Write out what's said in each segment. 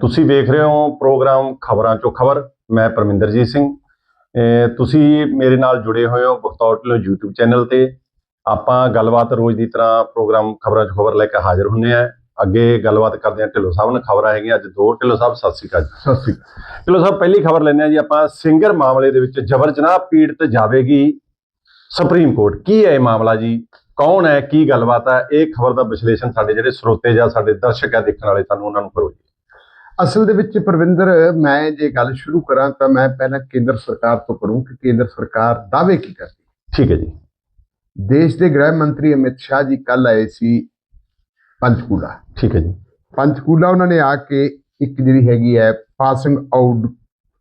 ਤੁਸੀਂ ਵੇਖ ਰਹੇ ਹੋ ਪ੍ਰੋਗਰਾਮ ਖਬਰਾਂ ਚੋਂ ਖਬਰ। ਮੈਂ ਪਰਮਿੰਦਰਜੀਤ ਸਿੰਘ। ਤੁਸੀਂ ਮੇਰੇ ਨਾਲ ਜੁੜੇ ਹੋਏ ਹੋ ਬਖਤੌਰ ਢਿੱਲੋਂ YouTube ਚੈਨਲ ਤੇ। ਆਪਾਂ ਗੱਲਬਾਤ ਰੋਜ਼ ਦੀ ਤਰ੍ਹਾਂ ਪ੍ਰੋਗਰਾਮ ਖਬਰਾਂ ਚੋਂ ਖਬਰ ਲੈ ਕੇ ਹਾਜ਼ਰ ਹੁੰਨੇ ਆ ਅੱਗੇ ਗੱਲਬਾਤ ਕਰਦੇ ਹਾਂ ਢਿੱਲੋਂ ਸਾਹਿਬ ਨਾਲ। ਖਬਰਾਂ ਹੈਗੀਆਂ ਅੱਜ ਦੋ। ਢਿੱਲੋਂ ਸਾਹਿਬ ਸਤਿ ਸ਼੍ਰੀ ਅਕਾਲ ਜੀ। ਸਤਿ ਸ੍ਰੀ ਅਕਾਲ। ਢਿੱਲੋਂ ਸਾਹਿਬ ਪਹਿਲੀ ਖਬਰ ਲੈਂਦੇ ਆ ਜੀ ਆਪਾਂ। ਸਿੰਗਰ ਮਾਮਲੇ ਦੇ ਵਿੱਚ ਜਬਰ ਜਨਾਹ ਪੀੜਤ ਜਾਵੇਗੀ ਸੁਪਰੀਮ ਕੋਰਟ। ਕੀ ਹੈ ਇਹ ਮਾਮਲਾ ਜੀ? ਕੌਣ ਹੈ? ਕੀ ਗੱਲਬਾਤ ਹੈ? ਇਹ ਖਬਰ ਦਾ ਵਿਸ਼ਲੇਸ਼ਣ ਸਾਡੇ ਜਿਹੜੇ ਸਰੋਤੇ ਜਾਂ ਸਾਡੇ ਦਰਸ਼ਕ ਆ ਦੇਖਣ ਵਾਲੇ ਸਾਨੂੰ ਉਹਨਾਂ ਨੂੰ ਕਰੋ ਜੀ। ਅਸਲ ਦੇ ਵਿੱਚ ਪ੍ਰਵਿੰਦਰ ਮੈਂ ਜੇ ਗੱਲ ਸ਼ੁਰੂ ਕਰਾਂ ਤਾਂ ਮੈਂ ਪਹਿਲਾਂ ਕੇਂਦਰ ਸਰਕਾਰ ਤੋਂ ਕਰੂੰ ਕਿ ਕੇਂਦਰ ਸਰਕਾਰ ਦਾਅਵੇ ਕੀ ਕਰਦੀ ਠੀਕ ਹੈ ਜੀ। ਦੇਸ਼ ਦੇ ਗ੍ਰਹਿ ਮੰਤਰੀ ਅਮਿਤ ਸ਼ਾਹ ਜੀ ਕੱਲ ਆਏ ਸੀ ਪੰਚਕੂਲਾ। ਠੀਕ ਹੈ ਜੀ। ਪੰਚਕੂਲਾ ਉਹਨਾਂ ਨੇ ਆ ਕੇ ਇੱਕ ਜਿਹੜੀ ਹੈਗੀ ਹੈ ਪਾਸਿੰਗ ਆਊਟ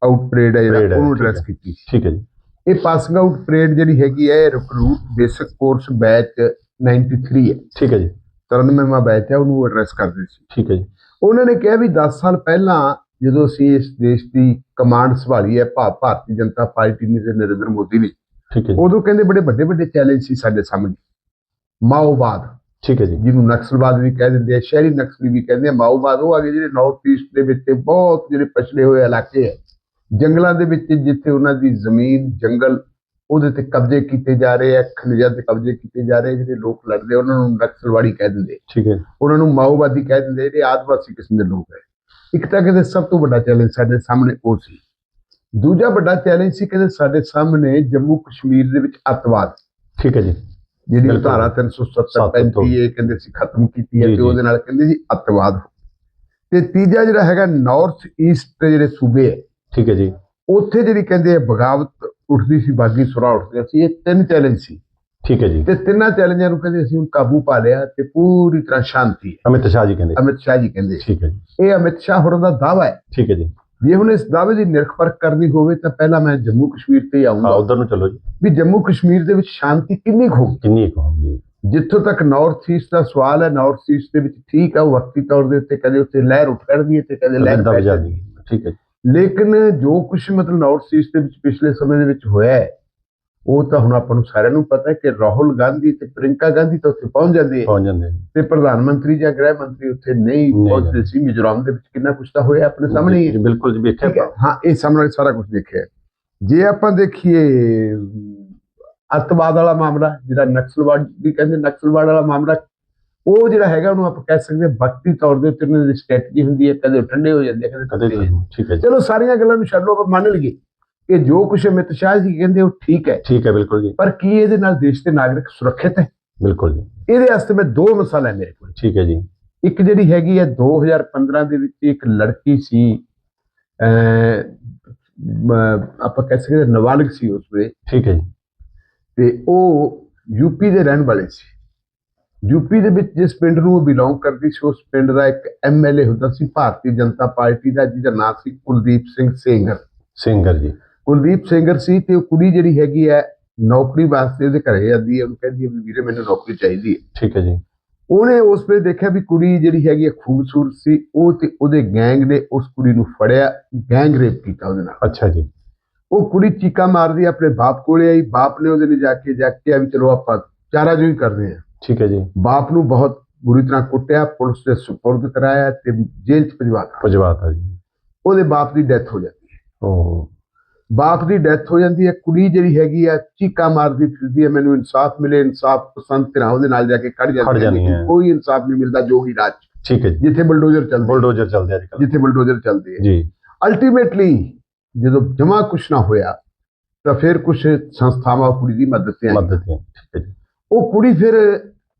ਆਊਟ ਪਰੇਡ ਹੈ ਜਿਹੜਾ ਉਹਨੂੰ। ਐਡਰੈਸ ਕੀਤੀ ਠੀਕ ਹੈ ਜੀ। ਇਹ ਪਾਸਿੰਗ ਆਊਟ ਪਰੇਡ ਜਿਹੜੀ ਹੈਗੀ ਹੈ ਰਿਕਰੂਟ ਬੇਸਿਕ ਕੋਰਸ ਬੈਚ 93 ਹੈ। ਠੀਕ ਹੈ ਜੀ। 93ਵਾਂ ਬੈਚ ਹੈ ਉਹਨੂੰ ਐਡਰੈਸ ਕਰਦੇ ਸੀ। ਠੀਕ ਹੈ ਜੀ। ਉਹਨਾਂ ਨੇ ਕਿਹਾ ਵੀ 10 ਸਾਲ ਪਹਿਲਾਂ ਜਦੋਂ ਅਸੀਂ ਇਸ ਦੇਸ਼ ਦੀ ਕਮਾਂਡ ਸੰਭਾਲੀ ਹੈ ਭਾ ਭਾਰਤੀ ਜਨਤਾ ਪਾਰਟੀ ਨੇ ਤੇ ਨਰਿੰਦਰ ਮੋਦੀ ਨੇ ਠੀਕ ਹੈ ਜੀ। ਉਦੋਂ ਕਹਿੰਦੇ ਬੜੇ ਵੱਡੇ ਵੱਡੇ ਚੈਲੰਜ ਸੀ ਸਾਡੇ ਸਾਹਮਣੇ। ਮਾਓਵਾਦ। ਠੀਕ ਹੈ ਜੀ। ਜਿਹਨੂੰ ਨਕਸਲਵਾਦ ਵੀ ਕਹਿ ਦਿੰਦੇ ਆ ਸ਼ਹਿਰੀ ਨਕਸਲੀ ਵੀ ਕਹਿੰਦੇ ਆ ਮਾਓਵਾਦ ਉਹ ਆ ਗਏ ਜਿਹੜੇ ਨਾਰਥ ਈਸਟ ਦੇ ਵਿੱਚ ਬਹੁਤ ਜਿਹੜੇ ਪਛੜੇ ਹੋਏ ਇਲਾਕੇ ਹੈ ਜੰਗਲਾਂ ਦੇ ਵਿੱਚ ਜਿੱਥੇ ਉਹਨਾਂ ਦੀ ਜ਼ਮੀਨ ਜੰਗਲ ਉਹਦੇ ਤੇ ਕਬਜ਼ੇ ਕੀਤੇ ਜਾ ਰਹੇ ਆ ਖਣਿਜਾਂ ਤੇ ਕਬਜ਼ੇ ਕੀਤੇ ਜਾ ਰਹੇ ਜਿਹੜੇ ਲੋਕ ਲੜਦੇ ਉਹਨਾਂ ਨੂੰ ਨਕਸਲਵਾੜੀ ਕਹਿ ਦਿੰਦੇ ਠੀਕ ਹੈ ਉਹਨਾਂ ਨੂੰ ਮਾਓਵਾਦੀ ਕਹਿ ਦਿੰਦੇ ਜਿਹੜੇ ਆਦਿਵਾਸੀ ਕਿਸਮ ਦੇ ਲੋਕ ਹੈ ਇੱਕ ਤਾਂ ਕਹਿੰਦੇ ਸਭ ਤੋਂ ਵੱਡਾ ਚੈਲੰਜ ਸਾਡੇ ਸਾਹਮਣੇ ਉਹ ਸੀ। ਦੂਜਾ ਵੱਡਾ ਚੈਲੰਜ ਸੀ ਕਹਿੰਦੇ ਸਾਡੇ ਸਾਹਮਣੇ ਜੰਮੂ ਕਸ਼ਮੀਰ ਦੇ ਵਿੱਚ ਅੱਤਵਾਦ। ਠੀਕ ਹੈ ਜੀ। ਜਿਹੜੀ। ਧਾਰਾ 370 ਤੋਂ। 35 ਇਹ ਕਹਿੰਦੇ ਸੀ ਖਤਮ ਕੀਤੀ ਹੈ ਜੀ, ਤੇ ਜੀ। ਉਹਦੇ ਨਾਲ ਕਹਿੰਦੇ ਸੀ ਅੱਤਵਾਦ। ਤੇ ਤੀਜਾ ਜਿਹੜਾ ਹੈਗਾ ਨਾਰਥ ਈਸਟ ਦੇ ਜਿਹੜੇ ਸੂਬੇ ਹੈ ਠੀਕ ਹੈ ਜੀ। ਉੱਥੇ ਜਿਹੜੀ ਕਹਿੰਦੇ ਆ ਬਗਾਵਤ ਉੱਠਦੀ ਸੀ ਬਾਗੀ ਸੁਰਾ ਉੱਠਦੇ ਸੀ ਇਹ ਤਿੰਨ ਚੈਲੰਜ ਸੀ। ਠੀਕ ਹੈ ਜੀ। ਤੇ ਤਿੰਨਾਂ ਚੈਲੰਜਾਂ ਨੂੰ ਕਹਿੰਦੇ ਅਸੀਂ ਹੁਣ ਕਾਬੂ ਪਾ ਲਿਆ ਤੇ ਪੂਰੀ ਤਰ੍ਹਾਂ ਸ਼ਾਂਤੀ ਹੈ। ਅਮਿਤ ਸ਼ਾਹ ਜੀ ਕਹਿੰਦੇ। ਅਮਿਤ ਸ਼ਾਹ ਜੀ ਕਹਿੰਦੇ ਠੀਕ ਹੈ ਜੀ। ਇਹ ਅਮਿਤ ਸ਼ਾਹ ਹੋਰਾਂ ਦਾ ਦਾਵਾ ਹੈ। ਠੀਕ ਹੈ ਜੀ। ਜੇ ਹੁਣ ਇਸ ਦਾਅਵੇ ਦੀ ਨਿਰਖ ਪਰਖ ਕਰਨੀ ਹੋਵੇ ਤਾਂ ਪਹਿਲਾਂ ਮੈਂ ਜੰਮੂ ਕਸ਼ਮੀਰ ਤੇ ਹੀ ਹਾਂ ਆਉਂਗਾ ਉਧਰ ਨੂੰ ਚਲੋ ਜੀ। ਵੀ ਜੰਮੂ ਕਸ਼ਮੀਰ ਦੇ ਵਿੱਚ ਸ਼ਾਂਤੀ ਕਿੰਨੀ ਹੋਊਗੀ? ਕਿੰਨੀ ਹੋਊਗੀ? ਜਿੱਥੋਂ ਤੱਕ ਨਾਰਥ ਈਸਟ ਦਾ ਸਵਾਲ ਹੈ ਨਾਰਥ ਈਸਟ ਦੇ ਵਿੱਚ ਠੀਕ ਹੈ ਉਹ ਵਕਤੀ ਤੌਰ ਦੇ ਉੱਤੇ ਕਦੇ ਉੱਤੇ ਲਹਿਰ ਉੱਠ ਖੜਦੀ ਹੈ ਤੇ ਕਦੇ ਲਹਿਰ ਪੈ ਜਾਂਦੀ ਹੈ। ਠੀਕ ਹੈ। ਲੇਕਿਨ ਜੋ ਕੁਝ ਮਤਲਬ ਨਾਰਥ ਈਸਟ ਦੇ ਵਿੱਚ ਪਿਛਲੇ ਸਮੇਂ ਦੇ ਵਿੱਚ ਹੋਇਆ ਹੈ ਉਹ ਤਾਂ ਹੁਣ ਆਪਾਂ ਨੂੰ ਸਾਰਿਆਂ ਨੂੰ ਪਤਾ ਹੈ ਕਿ ਰਾਹੁਲ ਗਾਂਧੀ ਤੇ ਪ੍ਰਿੰਕਾ ਗਾਂਧੀ ਤਾਂ ਉੱਥੇ ਪਹੁੰਚ ਜਾਂਦੇ ਪਹੁੰਚ ਜਾਂਦੇ ਤੇ ਪ੍ਰਧਾਨ ਮੰਤਰੀ ਜਾਂ ਗ੍ਰਹਿ ਮੰਤਰੀ ਉੱਥੇ ਨਹੀਂ ਪਹੁੰਚਦੇ ਸੀ। ਮਿਜ਼ੋਰਮ ਦੇ ਵਿੱਚ ਕਿੰਨਾ ਕੁਝ ਤਾਂ ਹੋਇਆ ਆਪਣੇ ਸਾਹਮਣੇ ਹੀ ਬਿਲਕੁਲ ਜੀ ਵੇਖਿਆ ਹੈ। ਇਹ ਸਾਹਮਣੇ ਸਾਰਾ ਕੁਝ ਦੇਖਿਆ। ਜੇ ਆਪਾਂ ਦੇਖੀਏ ਅੱਤਵਾਦ ਵਾਲਾ ਮਾਮਲਾ ਜਿਹੜਾ ਨਕਸਲਵਾਦ ਵੀ ਕਹਿੰਦੇ ਨਕਸਲਵਾਦ ਵਾਲਾ ਮਾਮਲਾ ਉਹ ਜਿਹੜਾ ਹੈਗਾ ਉਹਨੂੰ ਆਪਾਂ ਕਹਿ ਸਕਦੇ ਵਕਤੀ ਤੌਰ ਦੇ ਉੱਤੇ ਉਹਨਾਂ ਦੀ ਸਟ੍ਰੈਟਜੀ ਹੁੰਦੀ ਹੈ ਕਦੇ ਠੰਡੇ ਹੋ ਜਾਂਦੇ ਕਦੇ ਕਦੇ। ਠੀਕ ਹੈ ਚਲੋ ਸਾਰੀਆਂ ਗੱਲਾਂ ਨੂੰ ਛੱਡੋ ਆਪਾਂ ਮੰਨ ਲਈਏ ਕਿ ਜੋ ਕੁਝ ਅਮਿਤ ਸ਼ਾਹ ਜੀ ਕਹਿੰਦੇ ਉਹ ਠੀਕ ਹੈ। ਠੀਕ ਹੈ ਬਿਲਕੁਲ ਜੀ। ਪਰ ਕੀ ਇਹਦੇ ਨਾਲ ਦੇਸ਼ ਦੇ ਨਾਗਰਿਕ ਸੁਰੱਖਿਅਤ ਹੈ? ਬਿਲਕੁਲ ਜੀ। ਇਹਦੇ ਵਾਸਤੇ ਮੈਂ ਦੋ ਮਿਸਾਲ ਹੈ ਮੇਰੇ ਕੋਲ। ਠੀਕ ਹੈ ਜੀ। ਇੱਕ ਜਿਹੜੀ ਹੈਗੀ ਹੈ 2015 ਦੇ ਵਿੱਚ ਇੱਕ ਲੜਕੀ ਸੀ ਆਪਾਂ ਕਹਿ ਸਕਦੇ ਹਾਂ ਨਾਬਾਲਗ ਸੀ ਉਸ ਵੇਲੇ। ਠੀਕ ਹੈ ਜੀ। ਤੇ ਉਹ ਯੂਪੀ ਦੇ ਰਹਿਣ ਵਾਲੇ ਸੀ। ਯੂਪੀ ਦੇ ਵਿੱਚ ਜਿਸ ਪਿੰਡ ਨੂੰ ਉਹ ਬਿਲੋਂਗ ਕਰਦੀ ਸੀ ਉਸ ਪਿੰਡ ਦਾ ਇੱਕ ਐਮਐਲਏ ਹੁੰਦਾ ਸੀ ਭਾਰਤੀ ਜਨਤਾ ਪਾਰਟੀ ਦਾ ਜਿਹਦਾ ਨਾਮ ਸੀ ਕੁਲਦੀਪ ਸਿੰਘ ਸੇਂਗਰ। ਸਿੰਗਰ ਜੀ। ਕੁਲਦੀਪ ਸੇਂਗਰ ਸੀ ਤੇ ਉਹ ਕੁੜੀ ਜਿਹੜੀ ਹੈਗੀ ਹੈ ਨੌਕਰੀ ਵਾਸਤੇ ਉਹਦੇ ਘਰੇ ਜਾਂਦੀ ਹੈ। ਉਹਨੂੰ ਕਹਿੰਦੀ ਹੈ ਵੀ ਵੀਰੇ ਮੈਨੂੰ ਨੌਕਰੀ ਚਾਹੀਦੀ ਹੈ। ਠੀਕ ਹੈ ਜੀ। ਉਹਨੇ ਉਸ ਵੇਲੇ ਦੇਖਿਆ ਵੀ ਕੁੜੀ ਜਿਹੜੀ ਹੈਗੀ ਹੈ ਖੂਬਸੂਰਤ ਸੀ ਉਹ ਤੇ ਉਹਦੇ ਗੈਂਗ ਨੇ ਉਸ ਕੁੜੀ ਨੂੰ ਫੜਿਆ ਗੈਂਗ ਰੇਪ ਕੀਤਾ ਉਹਦੇ ਨਾਲ। ਅੱਛਾ ਜੀ। ਉਹ ਕੁੜੀ ਚੀਕਾ ਮਾਰਦੀ ਆਪਣੇ ਬਾਪ ਕੋਲੇ ਆਈ ਬਾਪ ਨੇ ਉਹਦੇ ਲਈ ਜਾ ਕੇ ਜਾ ਕੇ ਆ ਵੀ ਚਲੋ ਆਪਾਂ ਚਾਰਾ ਜੋ ਹੀ ਕਰਦੇ ਹਾਂ। ਠੀਕ ਹੈ ਜੀ। ਬਾਪ ਨੂੰ ਬਹੁਤ ਬੁਰੀ ਤਰ੍ਹਾਂ ਕੁੱਟਿਆ ਪੁਲਿਸ ਦੇ ਸੁਪਰਦ ਕਰਾਇਆ ਤੇ ਜੇਲ੍ਹ ਚ ਭਜਵਾਤਾ ਪਜਵਾਤਾ ਜੀ। ਉਹਦੇ ਬਾਪ ਦੀ ਡੈਥ ਹੋ ਜਾਂਦੀ ਹੈ। ਉਹ ਬਾਪ ਦੀ ਡੈਥ ਹੋ ਜਾਂਦੀ ਹੈ ਕੁੜੀ ਜਿਹੜੀ ਹੈਗੀ ਆ ਚੀਕਾ ਮਾਰਦੀ ਫਿਰਦੀ ਹੈ ਮੈਨੂੰ ਇਨਸਾਫ ਮਿਲੇ ਇਨਸਾਫ ਪਸੰਦ ਧਿਰਾਂ ਉਹਦੇ ਨਾਲ ਜਾ ਕੇ ਖੜ ਜਾਂਦੀ ਹੈ ਕੋਈ ਇਨਸਾਫ ਨਹੀਂ ਮਿਲਦਾ ਜੋਗੀ ਰਾਜ। 'ਚ, ਠੀਕ ਹੈ ਜੀ। ਜਿੱਥੇ ਬਲਡੋਜ਼ਰ ਚੱਲਦੇ ਬੁਲਡੋਜ਼ਰ ਚੱਲਦੇ ਅੱਜ ਕੱਲ੍ਹ। ਜਿੱਥੇ ਬਲਡੋਜ਼ਰ ਚੱਲਦੇ ਹੈ। ਜੀ। ਅਲਟੀਮੇਟਲੀ ਜਦੋਂ ਜਮਾ ਕੁਛ ਨਾ ਹੋਇਆ ਤਾਂ ਫਿਰ ਕੁਝ ਸੰਸਥਾਵਾਂ ਕੁੜੀ ਦੀ ਮਦਦ ਤੇ ਆਈਆਂ। ਮਦਦ ਹੈ ਠੀਕ ਹੈ ਜੀ। ਉਹ ਕੁੜੀ ਫਿਰ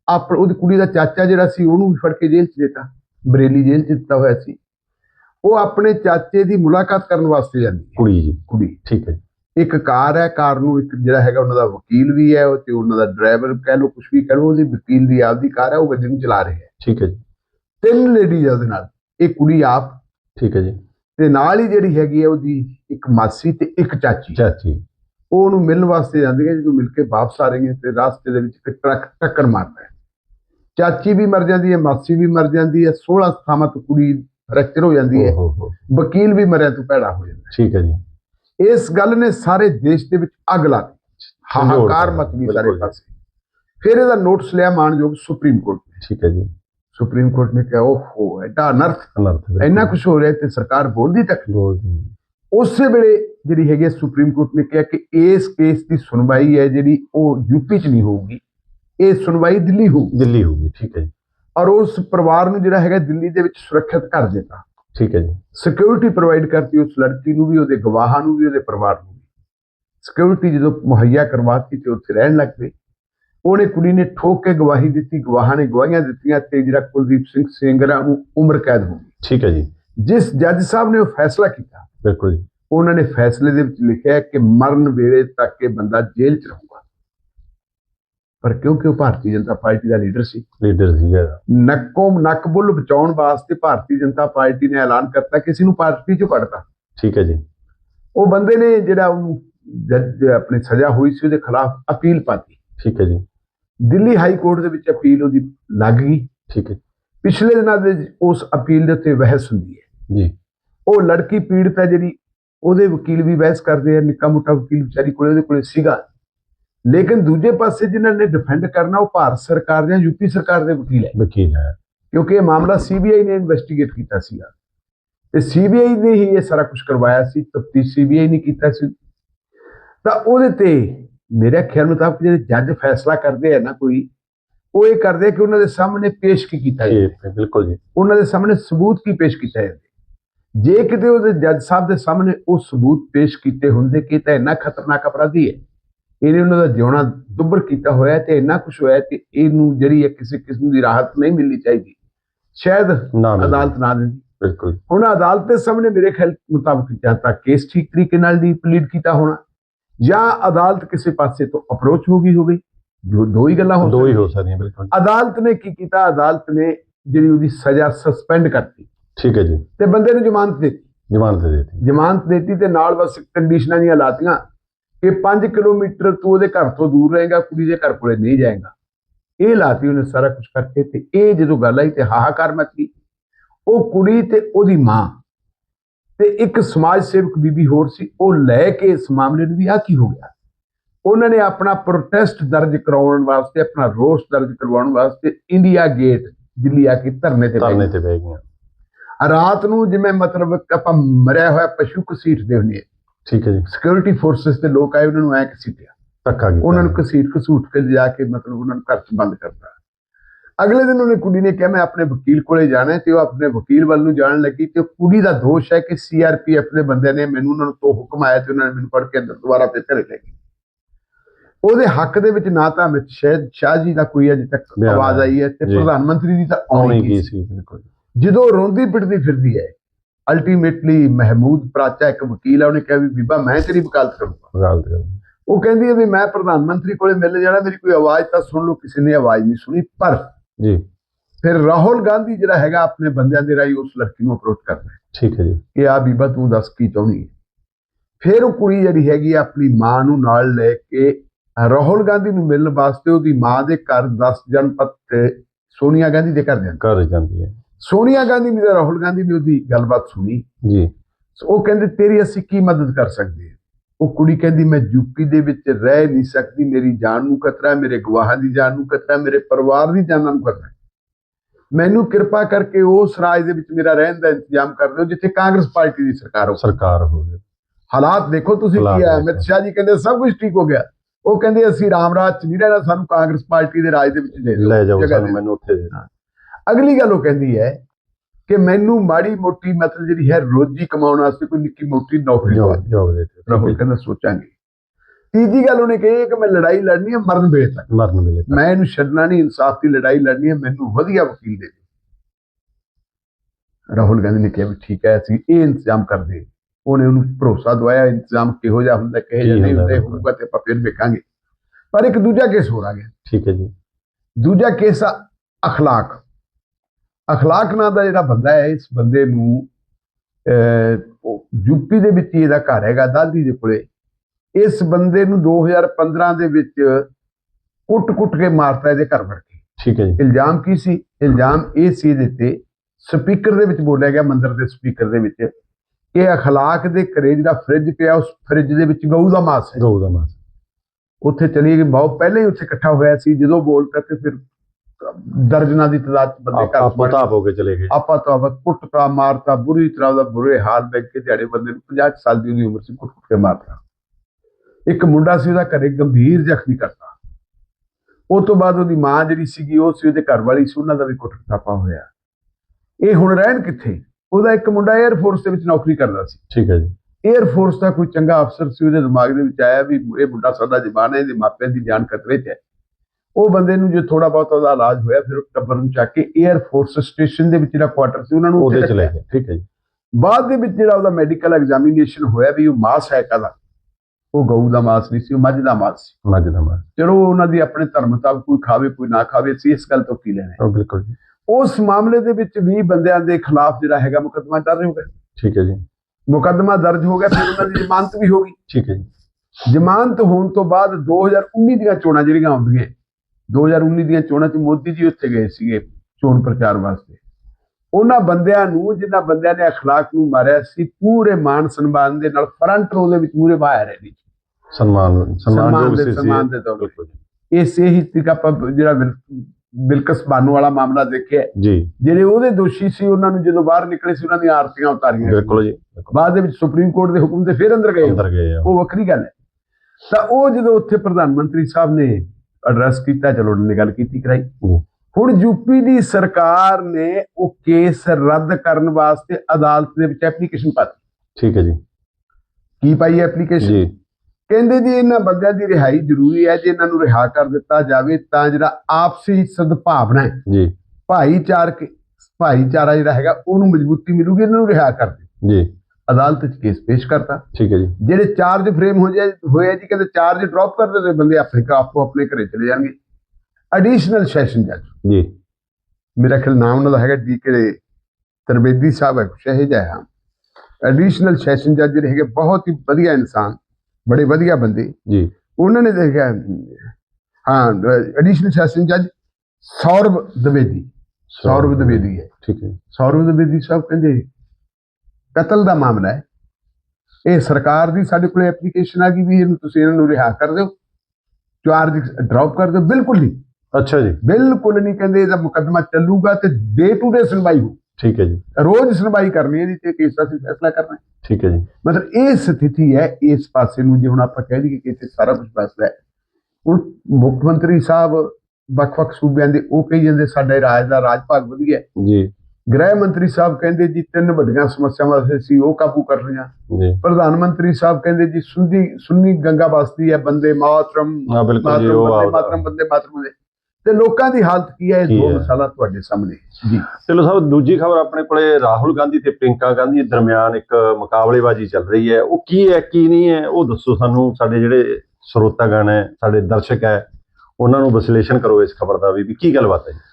ਆਪ ਉਹਦੀ ਕੁੜੀ ਦਾ ਚਾਚਾ ਜਿਹੜਾ ਸੀ ਉਹਨੂੰ ਵੀ ਫੜ ਕੇ ਜੇਲ੍ਹ 'ਚ ਦਿੱਤਾ। ਬਰੇਲੀ ਜੇਲ੍ਹ 'ਚ ਦਿੱਤਾ ਹੋਇਆ ਸੀ। ਉਹ ਆਪਣੇ ਚਾਚੇ ਦੀ ਮੁਲਾਕਾਤ ਕਰਨ ਵਾਸਤੇ ਜਾਂਦੀ ਹੈ। ਕੁੜੀ ਜੀ। ਕੁੜੀ। ਠੀਕ ਹੈ ਇੱਕ ਕਾਰ ਹੈ ਕਾਰ ਨੂੰ ਇੱਕ ਜਿਹੜਾ ਹੈਗਾ ਉਹਨਾਂ ਦਾ ਵਕੀਲ ਵੀ ਹੈ ਤੇ ਉਹਨਾਂ ਦਾ ਡਰਾਈਵਰ ਕਹਿ ਲਓ ਕੁਝ ਵੀ ਕਹਿ ਲਓ ਉਹਦੀ ਵਕੀਲ ਦੀ ਆਪਦੀ ਕਾਰ ਹੈ ਉਹ ਗੱਡੀ ਨੂੰ ਚਲਾ ਰਿਹਾ ਹੈ। ਠੀਕ ਹੈ ਜੀ। ਤਿੰਨ ਲੇਡੀਜ਼ ਉਹਦੇ ਨਾਲ। ਇਹ ਕੁੜੀ ਆਪ। ਠੀਕ ਹੈ ਜੀ। ਤੇ ਨਾਲ ਹੀ ਜਿਹੜੀ ਹੈਗੀ ਹੈ ਉਹਦੀ ਇੱਕ ਮਾਸੀ ਤੇ ਇੱਕ ਚਾਚੀ। ਚਾਚੀ। ਉਹ ਉਹਨੂੰ ਮਿਲਣ ਵਾਸਤੇ ਜਾਂਦੀ ਹੈ ਜਦੋਂ ਮਿਲ ਕੇ ਵਾਪਸ ਆ ਰਹੀ ਹੈ ਤੇ ਰਸਤੇ ਦੇ ਵਿੱਚ ਇੱਕ ਟਰੱਕ ਟੱਕਰ ਮਾਰਦਾ ਹੈ ਚਾਚੀ ਵੀ ਮਰ ਜਾਂਦੀ ਹੈ ਮਾਸੀ ਵੀ ਮਰ ਜਾਂਦੀ ਹੈ 16 ਥਾਵਾਂ ਤੋਂ ਕੁੜੀ ਫ੍ਰੈਕਚਰ ਹੋ ਜਾਂਦੀ ਹੈ ਵਕੀਲ ਵੀ ਮਰਿਆ ਤੋਂ ਭੈੜਾ ਹੋ ਜਾਂਦਾ ਠੀਕ ਹੈ ਜੀ। ਇਸ ਗੱਲ ਨੇ ਸਾਰੇ ਦੇਸ਼ ਦੇ ਵਿੱਚ ਅੱਗ ਲਾ ਦਿੱਤੀ ਹਾਹਾਕਾਰ ਮਚ ਗਈ ਸਾਰੇ। ਪਾਸੇ ਫਿਰ ਇਹਦਾ ਨੋਟਿਸ ਲਿਆ ਮਾਨਯੋਗ ਸੁਪਰੀਮ ਕੋਰਟ ਨੇ ਠੀਕ ਹੈ ਜੀ ਸੁਪਰੀਮ ਕੋਰਟ ਨੇ ਕਿਹਾ ਓਹੋ ਐਡਾ ਅਨਰਥ ਅਨਰਥ। ਇੰਨਾ ਕੁਝ ਹੋ ਰਿਹਾ ਤੇ ਸਰਕਾਰ ਬੋਲਦੀ ਤੱਕ। ਬੋਲਦੀ। ਉਸੇ ਵੇਲੇ ਜਿਹੜੀ ਹੈਗੀ ਸੁਪਰੀਮ ਕੋਰਟ ਨੇ ਕਿਹਾ ਕਿ ਇਸ ਕੇਸ ਦੀ ਸੁਣਵਾਈ ਹੈ ਜਿਹੜੀ ਉਹ ਯੂਪੀ 'ਚ ਨਹੀਂ ਹੋਊਗੀ। ਇਹ ਸੁਣਵਾਈ ਦਿੱਲੀ ਹੋਊਗੀ। ਦਿੱਲੀ ਹੋਊਗੀ ਠੀਕ ਹੈ ਜੀ। ਔਰ ਉਸ ਪਰਿਵਾਰ ਨੂੰ ਜਿਹੜਾ ਹੈਗਾ ਦਿੱਲੀ ਦੇ ਵਿੱਚ ਸੁਰੱਖਿਅਤ ਕਰ ਦਿੱਤਾ। ਠੀਕ ਹੈ ਜੀ। ਸਿਕਿਉਰਿਟੀ ਪ੍ਰੋਵਾਈਡ ਕਰਤੀ ਉਸ ਲੜਕੀ ਨੂੰ ਵੀ ਉਹਦੇ ਗਵਾਹਾਂ ਨੂੰ ਵੀ ਉਹਦੇ ਪਰਿਵਾਰ ਨੂੰ ਵੀ। ਸਿਕਿਉਰਿਟੀ ਜਦੋਂ ਮੁਹੱਈਆ ਕਰਵਾਤੀ ਤੇ ਉੱਥੇ ਰਹਿਣ ਲੱਗ ਪਏ। ਉਹਨੇ ਕੁੜੀ ਨੇ ਠੋਕ ਕੇ ਗਵਾਹੀ ਦਿੱਤੀ ਗਵਾਹਾਂ ਨੇ ਗਵਾਹੀਆਂ ਦਿੱਤੀਆਂ ਤੇ ਜਿਹੜਾ ਕੁਲਦੀਪ ਸਿੰਘ ਸਿੰਗਰਾ ਨੂੰ ਉਮਰ ਕੈਦ ਹੋ ਗਈ। ਠੀਕ ਹੈ ਜੀ। ਜਿਸ ਜੱਜ ਸਾਹਿਬ ਨੇ ਉਹ ਫੈਸਲਾ ਕੀਤਾ ਬਿਲਕੁਲ ਜੀ। ਉਹਨਾਂ ਨੇ ਫੈਸਲੇ ਦੇ ਵਿੱਚ ਲਿਖਿਆ ਕਿ ਮਰਨ ਵੇਲੇ ਤੱਕ ਇਹ ਬੰਦਾ ਜੇਲ੍ਹ 'ਚ ਰਹੂਗਾ। ਪਰ ਕਿਉਂਕਿ ਉਹ ਭਾਰਤੀ ਜਨਤਾ ਪਾਰਟੀ ਦਾ ਲੀਡਰ ਸੀ। ਲੀਡਰ ਸੀਗਾ ਨੱਕੋਂ ਨੱਕਬੁੱਲ ਬਚਾਉਣ ਵਾਸਤੇ ਭਾਰਤੀ ਜਨਤਾ ਪਾਰਟੀ ਨੇ ਐਲਾਨ ਕਰਤਾ ਕਿ ਇਸ ਨੂੰ ਪਾਰਟੀ 'ਚੋਂ ਕੱਢਤਾ। ਠੀਕ ਹੈ ਜੀ। ਉਹ ਬੰਦੇ ਨੇ ਜਿਹੜਾ ਉਹਨੂੰ ਆਪਣੀ ਸਜ਼ਾ ਹੋਈ ਸੀ ਉਹਦੇ ਖਿਲਾਫ ਅਪੀਲ ਪਾਤੀ। ਠੀਕ ਹੈ ਜੀ। ਦਿੱਲੀ ਹਾਈ ਕੋਰਟ ਦੇ ਵਿੱਚ ਅਪੀਲ ਉਹਦੀ ਲੱਗ ਗਈ। ਠੀਕ ਹੈ। ਪਿਛਲੇ ਦਿਨਾਂ ਦੇ ਉਸ ਅਪੀਲ ਦੇ ਉੱਤੇ ਬਹਿਸ ਹੁੰਦੀ ਹੈ। ਜੀ। ਉਹ ਲੜਕੀ ਪੀੜਤ ਹੈ ਜਿਹੜੀ ਉਹਦੇ ਵਕੀਲ ਵੀ ਬਹਿਸ ਕਰਦੇ ਆ ਨਿੱਕਾ ਮੋਟਾ ਵਕੀਲ ਵਿਚਾਰੀ ਕੋਲੇ ਉਹਦੇ ਕੋਲੇ ਸੀਗਾ। ਲੇਕਿਨ ਦੂਜੇ ਪਾਸੇ ਜਿਨ੍ਹਾਂ ਨੇ ਡਿਫੈਂਡ ਕਰਨਾ ਉਹ ਭਾਰਤ ਸਰਕਾਰ ਜਾਂ ਯੂਪੀ ਸਰਕਾਰ ਦੇ ਵਕੀਲ ਹੈ। ਵਕੀਲ ਹੈ। ਕਿਉਂਕਿ ਇਹ ਮਾਮਲਾ ਸੀਬੀਆਈ ਨੇ ਇਨਵੈਸਟੀਗੇਟ ਕੀਤਾ ਸੀਗਾ। ਤੇ ਸੀਬੀਆਈ ਨੇ ਹੀ ਇਹ ਸਾਰਾ ਕੁਝ ਕਰਵਾਇਆ ਸੀ ਤਫਤੀਸ਼ ਸੀਬੀਆਈ ਨੇ ਕੀਤਾ ਸੀ। ਤਾਂ ਉਹਦੇ ਤੇ ਮੇਰੇ ਖਿਆਲ ਮੁਤਾਬਕ ਜਿਹੜੇ ਜੱਜ ਫੈਸਲਾ ਕਰਦੇ ਆ ਨਾ ਕੋਈ ਉਹ ਇਹ ਕਰਦੇ ਕਿ ਉਹਨਾਂ ਦੇ ਸਾਹਮਣੇ ਪੇਸ਼ ਕੀ ਕੀਤਾ ਜਾਵੇ। ਬਿਲਕੁਲ ਜੀ। ਉਹਨਾਂ ਦੇ ਸਾਹਮਣੇ ਸਬੂਤ ਕੀ ਪੇਸ਼ ਕੀਤਾ ਜਾਂਦੇ ਜੇ ਕਿਤੇ ਉਹਦੇ ਜੱਜ ਸਾਹਿਬ ਦੇ ਸਾਹਮਣੇ ਉਹ ਸਬੂਤ ਪੇਸ਼ ਕੀਤੇ ਹੁੰਦੇ ਕਿ ਤਾਂ ਇੰਨਾ ਖਤਰਨਾਕ ਅਪਰਾਧੀ ਹੈ ਇਹਨੇ ਉਹਨਾਂ ਦਾ ਜਿਉਣਾ ਦੁੱਬਰ ਕੀਤਾ ਹੋਇਆ ਤੇ ਇੰਨਾ ਕੁਝ ਹੋਇਆ ਤੇ ਇਹਨੂੰ ਜਿਹੜੀ ਹੈ ਕਿਸੇ ਕਿਸਮ ਦੀ ਰਾਹਤ ਨਹੀਂ ਮਿਲਣੀ ਚਾਹੀਦੀ। ਸ਼ਾਇਦ। ਅਦਾਲਤ ਨਾ ਦਿੰਦੀ। ਬਿਲਕੁਲ। ਹੁਣ ਅਦਾਲਤ ਦੇ ਸਾਹਮਣੇ ਮੇਰੇ ਖਿਆਲ ਮੁਤਾਬਕ ਜਾਂ ਤਾਂ ਕੇਸ ਠੀਕ ਤਰੀਕੇ ਨਾਲ ਦੀ ਪਲੀਡ ਕੀਤਾ ਹੋਣਾ ਜਾਂ ਅਦਾਲਤ ਕਿਸੇ ਪਾਸੇ ਤੋਂ ਅਪਰੋਚ ਹੋ ਗਈ ਹੋਵੇ ਜੋ ਦੋ ਹੀ ਗੱਲਾਂ ਹੋ ਦੋ। ਹੋ ਸਕਦੀਆਂ। ਬਿਲਕੁਲ। ਅਦਾਲਤ ਨੇ ਕੀ ਕੀਤਾ? ਅਦਾਲਤ ਨੇ ਜਿਹੜੀ ਉਹਦੀ ਸਜ਼ਾ ਸਸਪੈਂਡ ਕਰਤੀ। ਠੀਕ ਹੈ ਜੀ। ਤੇ ਬੰਦੇ ਨੂੰ ਜ਼ਮਾਨਤ ਦਿੱਤੀ। ਜ਼ਮਾਨਤ ਦੇ ਦਿੱਤੀ। ਜ਼ਮਾਨਤ ਦਿੱਤੀ ਤੇ ਨਾਲ ਬਸ ਕੰਡੀਸ਼ਨਾਂ ਦੀਆਂ ਲਾਤੀਆਂ ਕਿ 5 ਕਿਲੋਮੀਟਰ ਤੂੰ ਉਹਦੇ ਘਰ ਤੋਂ ਦੂਰ ਰਹੇਗਾ ਕੁੜੀ ਦੇ ਘਰ ਕੋਲੇ ਨਹੀਂ ਜਾਏਗਾ। ਇਹ ਲਾਤੀ ਉਹਨੇ ਸਾਰਾ ਕੁਝ ਕਰਕੇ ਤੇ ਇਹ ਜਦੋਂ ਗੱਲ ਆਈ ਤੇ ਹਾਹਾਕਾਰ ਮਚ ਉਹ ਕੁੜੀ ਤੇ ਉਹਦੀ ਮਾਂ ਤੇ ਇੱਕ ਸਮਾਜ ਸੇਵਕ ਬੀਬੀ ਹੋਰ ਸੀ ਉਹ ਲੈ ਕੇ ਇਸ ਮਾਮਲੇ ਨੂੰ ਵੀ ਆ ਕੀ ਹੋ ਗਿਆ? ਉਹਨਾਂ ਨੇ ਆਪਣਾ ਪ੍ਰੋਟੈਸਟ ਦਰਜ ਕਰਾਉਣ ਵਾਸਤੇ ਆਪਣਾ ਰੋਸ ਦਰਜ ਕਰਵਾਉਣ ਵਾਸਤੇ ਇੰਡੀਆ ਗੇਟ ਦਿੱਲੀ ਆ ਕੇ ਧਰਨੇ ਤੇ ਬੈਠੇ ਧਰਨੇ ਤੇ ਬਹਿ ਗਈਆਂ। ਰਾਤ ਨੂੰ ਜਿਵੇਂ ਮਤਲਬ ਆਪਾਂ ਮਰਿਆ ਹੋਇਆ ਪਸ਼ੂ ਘਸੀਟਦੇ ਹੁੰਦੇ ਆ। ਠੀਕ ਹੈ ਜੀ। ਸਿਕਿਉਰਿਟੀ ਫੋਰਸਸ ਦੇ ਲੋਕ ਆਏ ਉਹਨਾਂ ਨੂੰ ਐ ਘਸੀਟਿਆ। ਧੱਕਾ ਕੀਤਾ। ਉਹਨਾਂ ਨੂੰ ਘਸੀਟ ਘਸੂਟ ਕੇ ਜਾ ਕੇ ਮਤਲਬ ਉਹਨਾਂ ਨੂੰ ਘਰ 'ਚ ਬੰਦ ਕਰਤਾ। ਅਗਲੇ ਦਿਨ ਉਹਨੇ ਕੁੜੀ ਨੇ ਕਿਹਾ ਮੈਂ ਆਪਣੇ ਵਕੀਲ ਕੋਲੇ ਜਾਣਾ ਹੈ ਤੇ ਉਹ ਆਪਣੇ ਵਕੀਲ ਵੱਲ ਨੂੰ ਜਾਣ ਲੱਗੀ ਤੇ ਕੁੜੀ ਦਾ ਦੋਸ਼ ਹੈ ਕਿ ਸੀਆਰਪੀਐਫ ਦੇ ਬੰਦਿਆਂ ਨੇ ਮੈਨੂੰ ਉਹਨਾਂ ਨੂੰ ਤੋਂ ਹੁਕਮ ਆਇਆ ਤੇ ਉਹਨਾਂ ਨੇ ਮੈਨੂੰ ਫੜ ਕੇ ਅੰਦਰ ਦੁਬਾਰਾ ਤੇ ਘਰੇ ਲੈ ਗਏ। ਉਹਦੇ ਹੱਕ ਦੇ ਵਿੱਚ ਨਾ ਤਾਂ ਅਮਿਤ ਸ਼ਾਹ ਜੀ ਦਾ ਕੋਈ ਅਜੇ ਤੱਕ ਆਵਾਜ਼। ਆਈ ਹੈ ਤੇ। ਪ੍ਰਧਾਨ ਮੰਤਰੀ ਦੀ ਤਾਂ ਆਉਣੀ ਸੀ ਬਿਲਕੁਲ। ਜਦੋਂ ਰੋਂਦੀ ਪਿੱਟਦੀ ਫਿਰਦੀ ਹੈ ਅਲਟੀਮੇਟਲੀ ਮਹਿਮੂਦ ਪ੍ਰਾਚਾ ਇੱਕ ਵਕੀਲ ਹੈ ਉਹਨੇ ਕਿਹਾ ਵੀ ਬੀਬਾ ਮੈਂ ਤੇਰੀ ਵਕਾਲਤ ਕਰੂੰਗਾ। ਉਹ ਕਹਿੰਦੀ ਹੈ ਵੀ ਮੈਂ ਪ੍ਰਧਾਨ ਮੰਤਰੀ ਕੋਲੇ ਮਿਲ ਜਾਣਾ ਮੇਰੀ ਕੋਈ ਆਵਾਜ਼ ਤਾਂ ਸੁਣ ਲਓ ਕਿਸੇ ਨੇ ਆਵਾਜ਼ ਨਹੀਂ ਸੁਣੀ ਪਰ ਜੀ। ਫਿਰ ਰਾਹੁਲ ਗਾਂਧੀ ਜਿਹੜਾ ਹੈਗਾ ਆਪਣੇ ਬੰਦਿਆਂ ਦੇ ਰਾਹੀਂ ਉਸ ਲੜਕੀ ਨੂੰ ਅਪਰੋਚ ਕਰਦਾ ਠੀਕ ਹੈ ਜੀ। ਕਿ ਆ ਬੀਬਾ ਤੂੰ ਦੱਸ ਕੀ ਚਾਹੁੰਦੀ ਹੈ? ਫਿਰ ਉਹ ਕੁੜੀ ਜਿਹੜੀ ਹੈਗੀ ਆ ਆਪਣੀ ਮਾਂ ਨੂੰ ਨਾਲ ਲੈ ਕੇ ਰਾਹੁਲ ਗਾਂਧੀ ਨੂੰ ਮਿਲਣ ਵਾਸਤੇ ਉਹਦੀ ਮਾਂ ਦੇ ਘਰ 10 ਜਨਪਦ ਤੇ ਸੋਨੀਆ ਗਾਂਧੀ ਦੇ ਘਰ ਜਾਂਦੀ ਘਰ ਜਾਂਦੀ ਹੈ। ਸੋਨੀਆ ਗਾਂਧੀ ਨੇ ਤੇ ਰਾਹੁਲ ਗਾਂਧੀ ਨੇ ਉਹਦੀ ਗੱਲਬਾਤ ਸੁਣੀ। ਜੀ। ਉਹ ਕਹਿੰਦੇ ਤੇਰੀ ਅਸੀਂ ਕੀ ਮਦਦ ਕਰ ਸਕਦੇ ਹਾਂ? ਉਹ ਕੁੜੀ ਕਹਿੰਦੀ ਮੈਂ ਯੂਪੀ ਦੇ ਵਿੱਚ ਰਹਿ ਨਹੀਂ ਸਕਦੀ ਮੇਰੀ ਜਾਨ ਨੂੰ ਖਤਰਾ ਹੈ ਮੇਰੇ ਗਵਾਹਾਂ ਦੀ ਜਾਨ ਨੂੰ ਖਤਰਾ ਹੈ ਮੇਰੇ ਪਰਿਵਾਰ ਦੀ ਜਾਨਾਂ ਨੂੰ ਖਤਰਾ ਹੈ। ਮੈਨੂੰ ਕਿਰਪਾ ਕਰਕੇ ਉਸ ਰਾਜ ਦੇ ਵਿੱਚ ਮੇਰਾ ਰਹਿਣ ਦਾ ਇੰਤਜ਼ਾਮ ਕਰ ਦਿਓ ਜਿੱਥੇ ਕਾਂਗਰਸ ਪਾਰਟੀ ਦੀ ਸਰਕਾਰ ਹੋ ਸਰਕਾਰ ਹੋ ਗਈ। ਹਾਲਾਤ ਦੇਖੋ ਤੁਸੀਂ ਕੀ ਦੇਖੋ। ਅਮਿਤ ਸ਼ਾਹ ਜੀ ਕਹਿੰਦੇ ਸਭ ਕੁਝ ਠੀਕ ਹੋ ਗਿਆ। ਉਹ ਕਹਿੰਦੇ ਅਸੀਂ ਰਾਮ ਰਾਜ ਚ ਨਹੀਂ ਰਹਿਣਾ ਸਾਨੂੰ ਕਾਂਗਰਸ ਪਾਰਟੀ ਦੇ ਰਾਜ ਦੇ ਵਿੱਚ ਲੈ ਜਾਓ ਸਾਨੂੰ। ਮੈਨੂੰ ਉੱਥੇ ਦੇ। ਅਗਲੀ ਗੱਲ ਉਹ ਕਹਿੰਦੀ ਹੈ ਕਿ ਮੈਨੂੰ ਮਾੜੀ ਮੋਟੀ ਮਤਲਬ ਜਿਹੜੀ ਹੈ ਰੋਜੀ ਕਮਾਉਣ ਵਾਸਤੇ ਕੋਈ ਨਿੱਕੀ ਮੋਟੀ ਨੌਕਰੀ ਜੋਬ ਦੇ। ਰਾਹੁਲ ਕਹਿੰਦਾ ਸੋਚਾਂਗੇ। ਤੀਜੀ ਗੱਲ ਉਹਨੇ ਕਹੀ ਕਿ ਮੈਂ ਲੜਾਈ ਲੜਨੀ ਹੈ ਮਰਨ ਵੇਲੇ ਤੱਕ। ਮਰਨ ਵੇਲੇ ਤੱਕ। ਮੈਂ ਇਹਨੂੰ ਛੱਡਣਾ ਨਹੀਂ ਇਨਸਾਫ ਦੀ ਲੜਾਈ ਲੜਨੀ ਹੈ ਮੈਨੂੰ ਵਧੀਆ ਵਕੀਲ ਦੇ ਰਾਹੁਲ ਗਾਂਧੀ ਨੇ ਕਿਹਾ ਵੀ ਠੀਕ ਹੈ ਅਸੀਂ ਇਹ ਇੰਤਜ਼ਾਮ ਕਰਦੇ ਉਹਨੇ ਉਹਨੂੰ ਭਰੋਸਾ ਦਵਾਇਆ ਇੰਤਜ਼ਾਮ ਕਿਹੋ ਜਿਹਾ ਹੁੰਦਾ ਕਿਹੋ ਜਿਹਾ ਨਹੀਂ ਹੁੰਦਾ ਹੋਊਗਾ ਤੇ ਆਪਾਂ ਫਿਰ ਵੇਖਾਂਗੇ। ਪਰ ਇੱਕ ਦੂਜਾ ਕੇਸ ਹੋਰ ਆ ਗਿਆ। ਠੀਕ ਹੈ ਜੀ। ਦੂਜਾ ਕੇਸ ਆ ਅਖਲਾਕ। ਅਖਲਾਕ ਨਾਂ ਦਾ ਜਿਹੜਾ ਬੰਦਾ ਹੈ ਇਸ ਬੰਦੇ ਨੂੰ ਯੂਪੀ ਦੇ ਵਿੱਚ ਇਹਦਾ ਘਰ ਹੈਗਾ ਦਾਦੀ ਦੇ ਕੋਲੇ। ਇਸ ਬੰਦੇ ਨੂੰ 2015 ਦੇ ਵਿੱਚ ਕੁੱਟ-ਕੁੱਟ ਕੇ ਮਾਰਤਾ ਇਹਦੇ ਘਰ ਵੜ ਕੇ। ਠੀਕ ਹੈ ਜੀ। ਇਲਜ਼ਾਮ ਕੀ ਸੀ? ਇਲਜ਼ਾਮ ਇਹ ਸੀ ਇਹਦੇ ਤੇ ਸਪੀਕਰ ਦੇ ਵਿੱਚ ਬੋਲਿਆ ਗਿਆ ਮੰਦਰ ਦੇ ਸਪੀਕਰ ਦੇ ਵਿੱਚ ਕਿ ਅਖਲਾਕ ਦੇ ਘਰੇ ਜਿਹੜਾ ਫ੍ਰਿਜ ਪਿਆ ਉਸ ਫ੍ਰਿਜ ਦੇ ਵਿੱਚ ਗਊ ਦਾ ਮਾਸ ਹੈ। ਗਊ ਦਾ ਮਾਸ। ਉੱਥੇ ਚਲੀ ਗਈ। ਬਹੁਤ ਪਹਿਲਾਂ ਹੀ ਉੱਥੇ ਇਕੱਠਾ ਹੋਇਆ ਸੀ। ਜਦੋਂ ਬੋਲਤਾ ਤੇ ਫਿਰ ਦਰਜਨਾਂ ਦੀ ਤਾਦਾਦ ਚ ਬੰਦੇ ਘਰ ਆਪ ਤੋਂ ਹੋ ਕੇ ਚਲੇ ਗਏ। ਆਪਾਂ ਤਾਂ ਕੁੱਟਤਾ ਮਾਰਤਾ ਬੁਰੀ ਤਰ੍ਹਾਂ ਦਾ ਬੁਰੇ ਹਾਲ ਵਿੱਚ ਕੇ ਦਿਹਾੜੇ ਬੰਦੇ ਨੂੰ 50 ਕੁ ਸਾਲ ਦੀ ਉਮਰ ਸੀ ਕੁੱਟ ਕੇ ਮਾਰਤਾ। ਇੱਕ ਮੁੰਡਾ ਸੀ ਉਹਦਾ ਘਰੇ ਗੰਭੀਰ ਜ਼ਖਮੀ ਕਰਤਾ। ਉਹ ਤੋਂ ਬਾਅਦ ਉਹਦੀ ਮਾਂ ਜਿਹੜੀ ਸੀਗੀ ਉਹ ਸੀ ਉਹਦੇ ਘਰ ਵਾਲੀ ਸੀ ਉਹਨਾਂ ਦਾ ਵੀ ਕੁੱਟ ਟਾਪਾ ਹੋਇਆ। ਇਹ ਹੁਣ ਰਹਿਣ ਕਿੱਥੇ? ਉਹਦਾ ਇੱਕ ਮੁੰਡਾ 에ਅਰ ਫੋਰਸ ਦੇ ਵਿੱਚ ਨੌਕਰੀ ਕਰਦਾ ਸੀ। ਠੀਕ ਹੈ ਜੀ। 에ਅਰ ਫੋਰਸ ਦਾ ਕੋਈ ਚੰਗਾ ਅਫਸਰ ਸੀ ਉਹਦੇ ਦਿਮਾਗ ਦੇ ਵਿੱਚ ਆਇਆ ਵੀ ਇਹ ਮੁੰਡਾ ਸਾਡਾ ਜਵਾਨ ਹੈ ਇਹਦੇ ਮਾਪਿਆਂ ਦੀ ਜਾਨ ਖਤਰੇ 'ਚ ਹੈ। ਉਹ ਬੰਦੇ ਨੂੰ ਜੇ ਥੋੜਾ ਬਹੁਤ ਉਹਦਾ ਇਲਾਜ ਹੋਇਆ ਫਿਰ ਉਹ ਟੱਬਰ ਨੂੰ ਚੱਕ ਕੇ 에ਅਰ ਫੋਰਸ ਸਟੇਸ਼ਨ ਦੇ ਵਿੱਚ ਜਿਹੜਾ ਕੁਆਟਰ ਸੀ ਉਹਨਾਂ ਨੂੰ ਉੱਥੇ ਉਹਦੇ ਚਲੇ। ਗਏ ਠੀਕ ਹੈ ਜੀ। ਬਾਅਦ ਦੇ ਵਿੱਚ ਜਿਹੜਾ ਉਹਦਾ ਮੈਡੀਕਲ ਐਗਜ਼ਾਮੀਨੇਸ਼ਨ ਹੋਇਆ ਵੀ ਉਹ ਮਾਸ ਹੈ ਕਾਹਦਾ? ਉਹ ਗਊ ਦਾ ਮਾਸ ਨਹੀਂ ਸੀ ਉਹ ਮੱਝ ਦਾ ਮਾਸ ਸੀ। ਮੱਝ ਦਾ ਮਾਸ। ਚਲੋ ਉਹਨਾਂ ਦੀ ਆਪਣੇ ਧਰਮ ਮੁਤਾਬਕ ਕੋਈ ਖਾਵੇ ਕੋਈ ਨਾ ਖਾਵੇ ਸੀ ਇਸ ਗੱਲ ਤੋਂ ਕੀ ਲੈਣਾ ਉਹ ਬਿਲਕੁਲ ਜੀ। ਉਸ ਮਾਮਲੇ ਦੇ ਵਿੱਚ 20 ਬੰਦਿਆਂ ਦੇ ਖਿਲਾਫ ਜਿਹੜਾ ਹੈਗਾ ਮੁਕੱਦਮਾ ਦਰਜ ਹੋ ਗਿਆ। ਠੀਕ ਹੈ ਜੀ। ਮੁਕੱਦਮਾ ਦਰਜ ਹੋ ਗਿਆ ਫਿਰ ਉਹਨਾਂ ਦੀ ਜ਼ਮਾਨਤ ਵੀ ਹੋ ਗਈ। ਠੀਕ ਹੈ ਜੀ। ਜ਼ਮਾਨਤ ਹੋਣ ਤੋਂ ਬਾਅਦ 2019 ਦੀਆਂ ਚੋਣਾਂ ਜਿਹੜੀਆਂ ਆਉਂਦੀਆਂ 2019 ਦੀਆਂ ਚੋਣਾਂ 'ਚ ਮੋਦੀ ਜੀ ਉੱਥੇ ਗਏ ਸੀਗੇ ਚੋਣ ਪ੍ਰਚਾਰ ਵਾਸਤੇ। ਉਹਨਾਂ ਬੰਦਿਆਂ ਨੂੰ ਜਿਨ੍ਹਾਂ ਬੰਦਿਆਂ ਨੇ ਅਖਲਾਕ ਨੂੰ ਮਾਰਿਆ ਸੀ ਪੂਰੇ ਮਾਨ ਸਨਮਾਨ ਦੇ ਨਾਲ ਫਰੰਟ ਰੋ ਦੇ ਵਿੱਚ ਮੂਰੇ ਬਾਹਰ ਹੈ ਜੀ। ਸਨਮਾਨ ਸਨਮਾਨ ਸਨਮਾਨਯੋਗ ਸੀ ਸਨਮਾਨ ਦੇ ਤੌਰ। ਤੇ। ਇਸੇ ਹੀ ਤਰੀਕ ਜਿਹੜਾ ਬਿਲ- ਬਿਲਕਸ ਬਾਨੂ ਵਾਲਾ ਮਾਮਲਾ ਦੇਖਿਆ। ਜੀ। ਜਿਹੜੇ ਉਹਦੇ ਦੋਸ਼ੀ ਸੀ ਉਹਨਾਂ ਨੂੰ ਜਦੋਂ ਬਾਹਰ ਨਿਕਲੇ ਸੀ ਉਹਨਾਂ ਦੀਆਂ ਆਰਤੀਆਂ ਉਤਾਰੀਆਂ ਬਿਲਕੁਲ ਜੀ। ਬਾਅਦ ਦੇ ਵਿੱਚ ਸੁਪਰੀਮ ਕੋਰਟ ਦੇ ਹੁਕਮ ਤੇ ਫਿਰ ਅੰਦਰ ਗਏ ਅੰਦਰ ਗਏ ਆ। ਉਹ ਵੱਖਰੀ ਗੱਲ ਹੈ। ਤਾਂ ਉਹ ਜਦੋਂ ਉੱਥੇ ਪ੍ਰਧਾਨ ਮੰਤਰੀ ਸਾਹਿਬ ਨੇ ਐਡਰੈਸ ਕੀਤਾ ਚਲੋ ਉਹਨਾਂ ਨੇ ਗੱਲ ਕੀਤੀ ਕਰਾਈ। ਹੁਣ ਯੂਪੀ ਦੀ ਸਰਕਾਰ ਨੇ ਉਹ ਕੇਸ ਰੱਦ ਕਰਨ ਵਾਸਤੇ ਅਦਾਲਤ ਦੇ ਵਿੱਚ ਐਪਲੀਕੇਸ਼ਨ ਪਾਤੀ ਠੀਕ ਹੈ ਜੀ। ਕੀ ਪਾਈ ਐਪਲੀਕੇਸ਼ਨ ਜੀ। ਕਹਿੰਦੇ ਜੀ ਇਹਨਾਂ ਬੰਦਿਆਂ ਦੀ ਰਿਹਾਈ ਜ਼ਰੂਰੀ ਹੈ ਜੇ ਇਹਨਾਂ ਨੂੰ ਰਿਹਾ ਕਰ ਦਿੱਤਾ ਜਾਵੇ ਤਾਂ ਜਿਹੜਾ ਆਪਸੀ ਸਦਭਾਵਨਾ ਹੈ ਜੀ। ਭਾਈਚਾਰਕ ਭਾਈਚਾਰਾ ਜਿਹੜਾ ਹੈਗਾ ਉਹਨੂੰ ਮਜ਼ਬੂਤੀ ਮਿਲੂਗੀ ਇਹਨਾਂ ਨੂੰ ਰਿਹਾ ਕਰ ਦੇ। ਜੀ। ਅਦਾਲਤ 'ਚ ਕੇਸ ਪੇਸ਼ ਕਰਤਾ। ਠੀਕ ਹੈ ਜੀ। ਜਿਹੜੇ ਚਾਰਜ ਫਰੇਮ ਹੋ ਜਾਏ ਹੋਏ ਜੀ ਕਹਿੰਦੇ ਚਾਰਜ ਡ੍ਰੌਪ ਕਰ ਦਿੰਦੇ ਬੰਦੇ ਆਪਣੇ ਕਾ ਆਪੋ ਆਪਣੇ ਘਰੇ ਚਲੇ ਜਾਣਗੇ। ਐਡੀਸ਼ਨਲ ਸੈਸ਼ਨ ਜੱਜ ਜੀ। ਮੇਰਾ ਖਿਆਲ ਨਾਮ ਉਹਨਾਂ ਦਾ ਹੈਗਾ ਡੀ ਕੇ ਤਰਬੇਦੀ ਸਾਹਿਬ ਹੈ ਸ਼ਹਿਜ ਹੈ ਹਾਂ। ਐਡੀਸ਼ਨਲ ਸੈਸ਼ਨ ਜੱਜ ਜਿਹੜੇ ਹੈਗੇ ਬਹੁਤ ਹੀ ਵਧੀਆ ਇਨਸਾਨ ਬੜੇ ਵਧੀਆ ਬੰਦੇ। ਜੀ। ਉਹਨਾਂ ਨੇ ਦੇਖਿਆ ਹਾਂ ਐਡੀਸ਼ਨਲ ਸੈਸ਼ਨ ਜੱਜ ਸੌਰਵ ਦਵੇਦੀ ਸੌਰਵ ਦਵੇਦੀ ਹੈ। ਠੀਕ ਹੈ ਸੌਰਵ ਦਵੇਦੀ ਸਾਹਿਬ ਕਹਿੰਦੇ ਕਤਲ ਦਾ ਮਾਮਲਾ ਹੈ। ਇਹ ਸਰਕਾਰ ਦੀ ਸਾਡੇ ਕੋਲ ਐਪਲੀਕੇਸ਼ਨ ਆ ਗਈ ਵੀ ਇਹਨੂੰ ਤੁਸੀਂ ਇਹਨਾਂ ਨੂੰ ਰਿਹਾ ਕਰ ਦਿਓ। ਚਾਰਜ ਡ੍ਰੌਪ ਕਰ ਦਿਓ। ਬਿਲਕੁਲ ਨਹੀਂ। ਅੱਛਾ ਜੀ। ਬਿਲਕੁਲ ਨਹੀਂ ਕਹਿੰਦੇ ਇਹਦਾ ਮੁਕੱਦਮਾ ਚੱਲੂਗਾ ਤੇ ਡੇ ਟੂ ਡੇ ਸੁਣਵਾਈ ਹੋ ਠੀਕ ਹੈ ਜੀ। ਰੋਜ਼ ਸੁਣਵਾਈ ਕਰਨੀ ਹੈ ਇਹਦੀ ਤੇ ਕੇਸ ਦਾ ਫੈਸਲਾ ਕਰਨਾ ਹੈ। ਠੀਕ ਹੈ ਜੀ। ਮਤਲਬ ਇਹ ਸਥਿਤੀ ਹੈ ਇਸ ਪਾਸੇ ਨੂੰ ਜੇ ਹੁਣ ਆਪਾਂ ਕਹਿ ਦਈਏ ਕਿ ਇੱਥੇ ਸਾਰਾ ਕੁਝ ਫੈਸਲਾ ਹੈ। ਹੁਣ ਮੁੱਖ ਮੰਤਰੀ ਸਾਹਿਬ ਵੱਖ-ਵੱਖ ਸੂਬਿਆਂ ਦੇ ਉਹ ਕਹੀ ਜਾਂਦੇ ਸਾਡੇ ਰਾਜ ਦਾ ਰਾਜ ਭਾਗ ਵਧੀਆ। ਜੀ। ਗ੍ਰਹਿ ਮੰਤਰੀ ਸਾਹਿਬ ਕਹਿੰਦੇ ਜੀ ਤਿੰਨ ਵੱਡੀਆਂ ਸਮੱਸਿਆਵਾਂ ਸੀ ਉਹ ਕਾਬੂ ਕਰ ਰਹੀਆਂ। ਜੀ। ਪ੍ਰਧਾਨ ਮੰਤਰੀ ਸਾਹਿਬ ਕਹਿੰਦੇ ਜੀ ਸੁੰਦੀ ਸੁੰਨੀ ਗੰਗਾ ਬਸਤੀ ਹੈ ਬੰਦੇ ਮਾਤਰਮ ਹਾਂ ਬਿਲਕੁਲ ਜੀ ਮਾਤਰਮ ਮਾਤਰਮ ਬੰਦੇ ਮਾਤਰਮ ਦੇ। ਤੇ ਲੋਕਾਂ ਦੀ ਹਾਲਤ ਕੀ ਹੈ? ਇਹ ਦੋ? ਮਸਾਲਾ ਤੁਹਾਡੇ ਸਾਹਮਣੇ। ਜੀ। ਚਲੋ ਸਾਹਿਬ ਦੂਜੀ ਖਬਰ ਆਪਣੇ ਕੋਲੇ ਰਾਹੁਲ ਗਾਂਧੀ ਤੇ ਪ੍ਰਿੰਕਾ ਗਾਂਧੀ ਦਰਮਿਆਨ ਇੱਕ ਮੁਕਾਬਲੇਬਾਜ਼ੀ ਚੱਲ ਰਹੀ ਹੈ। ਉਹ ਕੀ ਹੈ ਕੀ ਨਹੀਂ ਹੈ ਉਹ ਦੱਸੋ ਸਾਨੂੰ। ਸਾਡੇ ਜਿਹੜੇ ਸਰੋਤਾਗਣ ਹੈ ਸਾਡੇ ਦਰਸ਼ਕ ਹੈ ਉਹਨਾਂ ਨੂੰ ਵਿਸ਼ਲੇਸ਼ਣ ਕਰੋ ਇਸ ਖਬਰ ਦਾ ਵੀ। ਕੀ ਗੱਲਬਾਤ ਹੈ।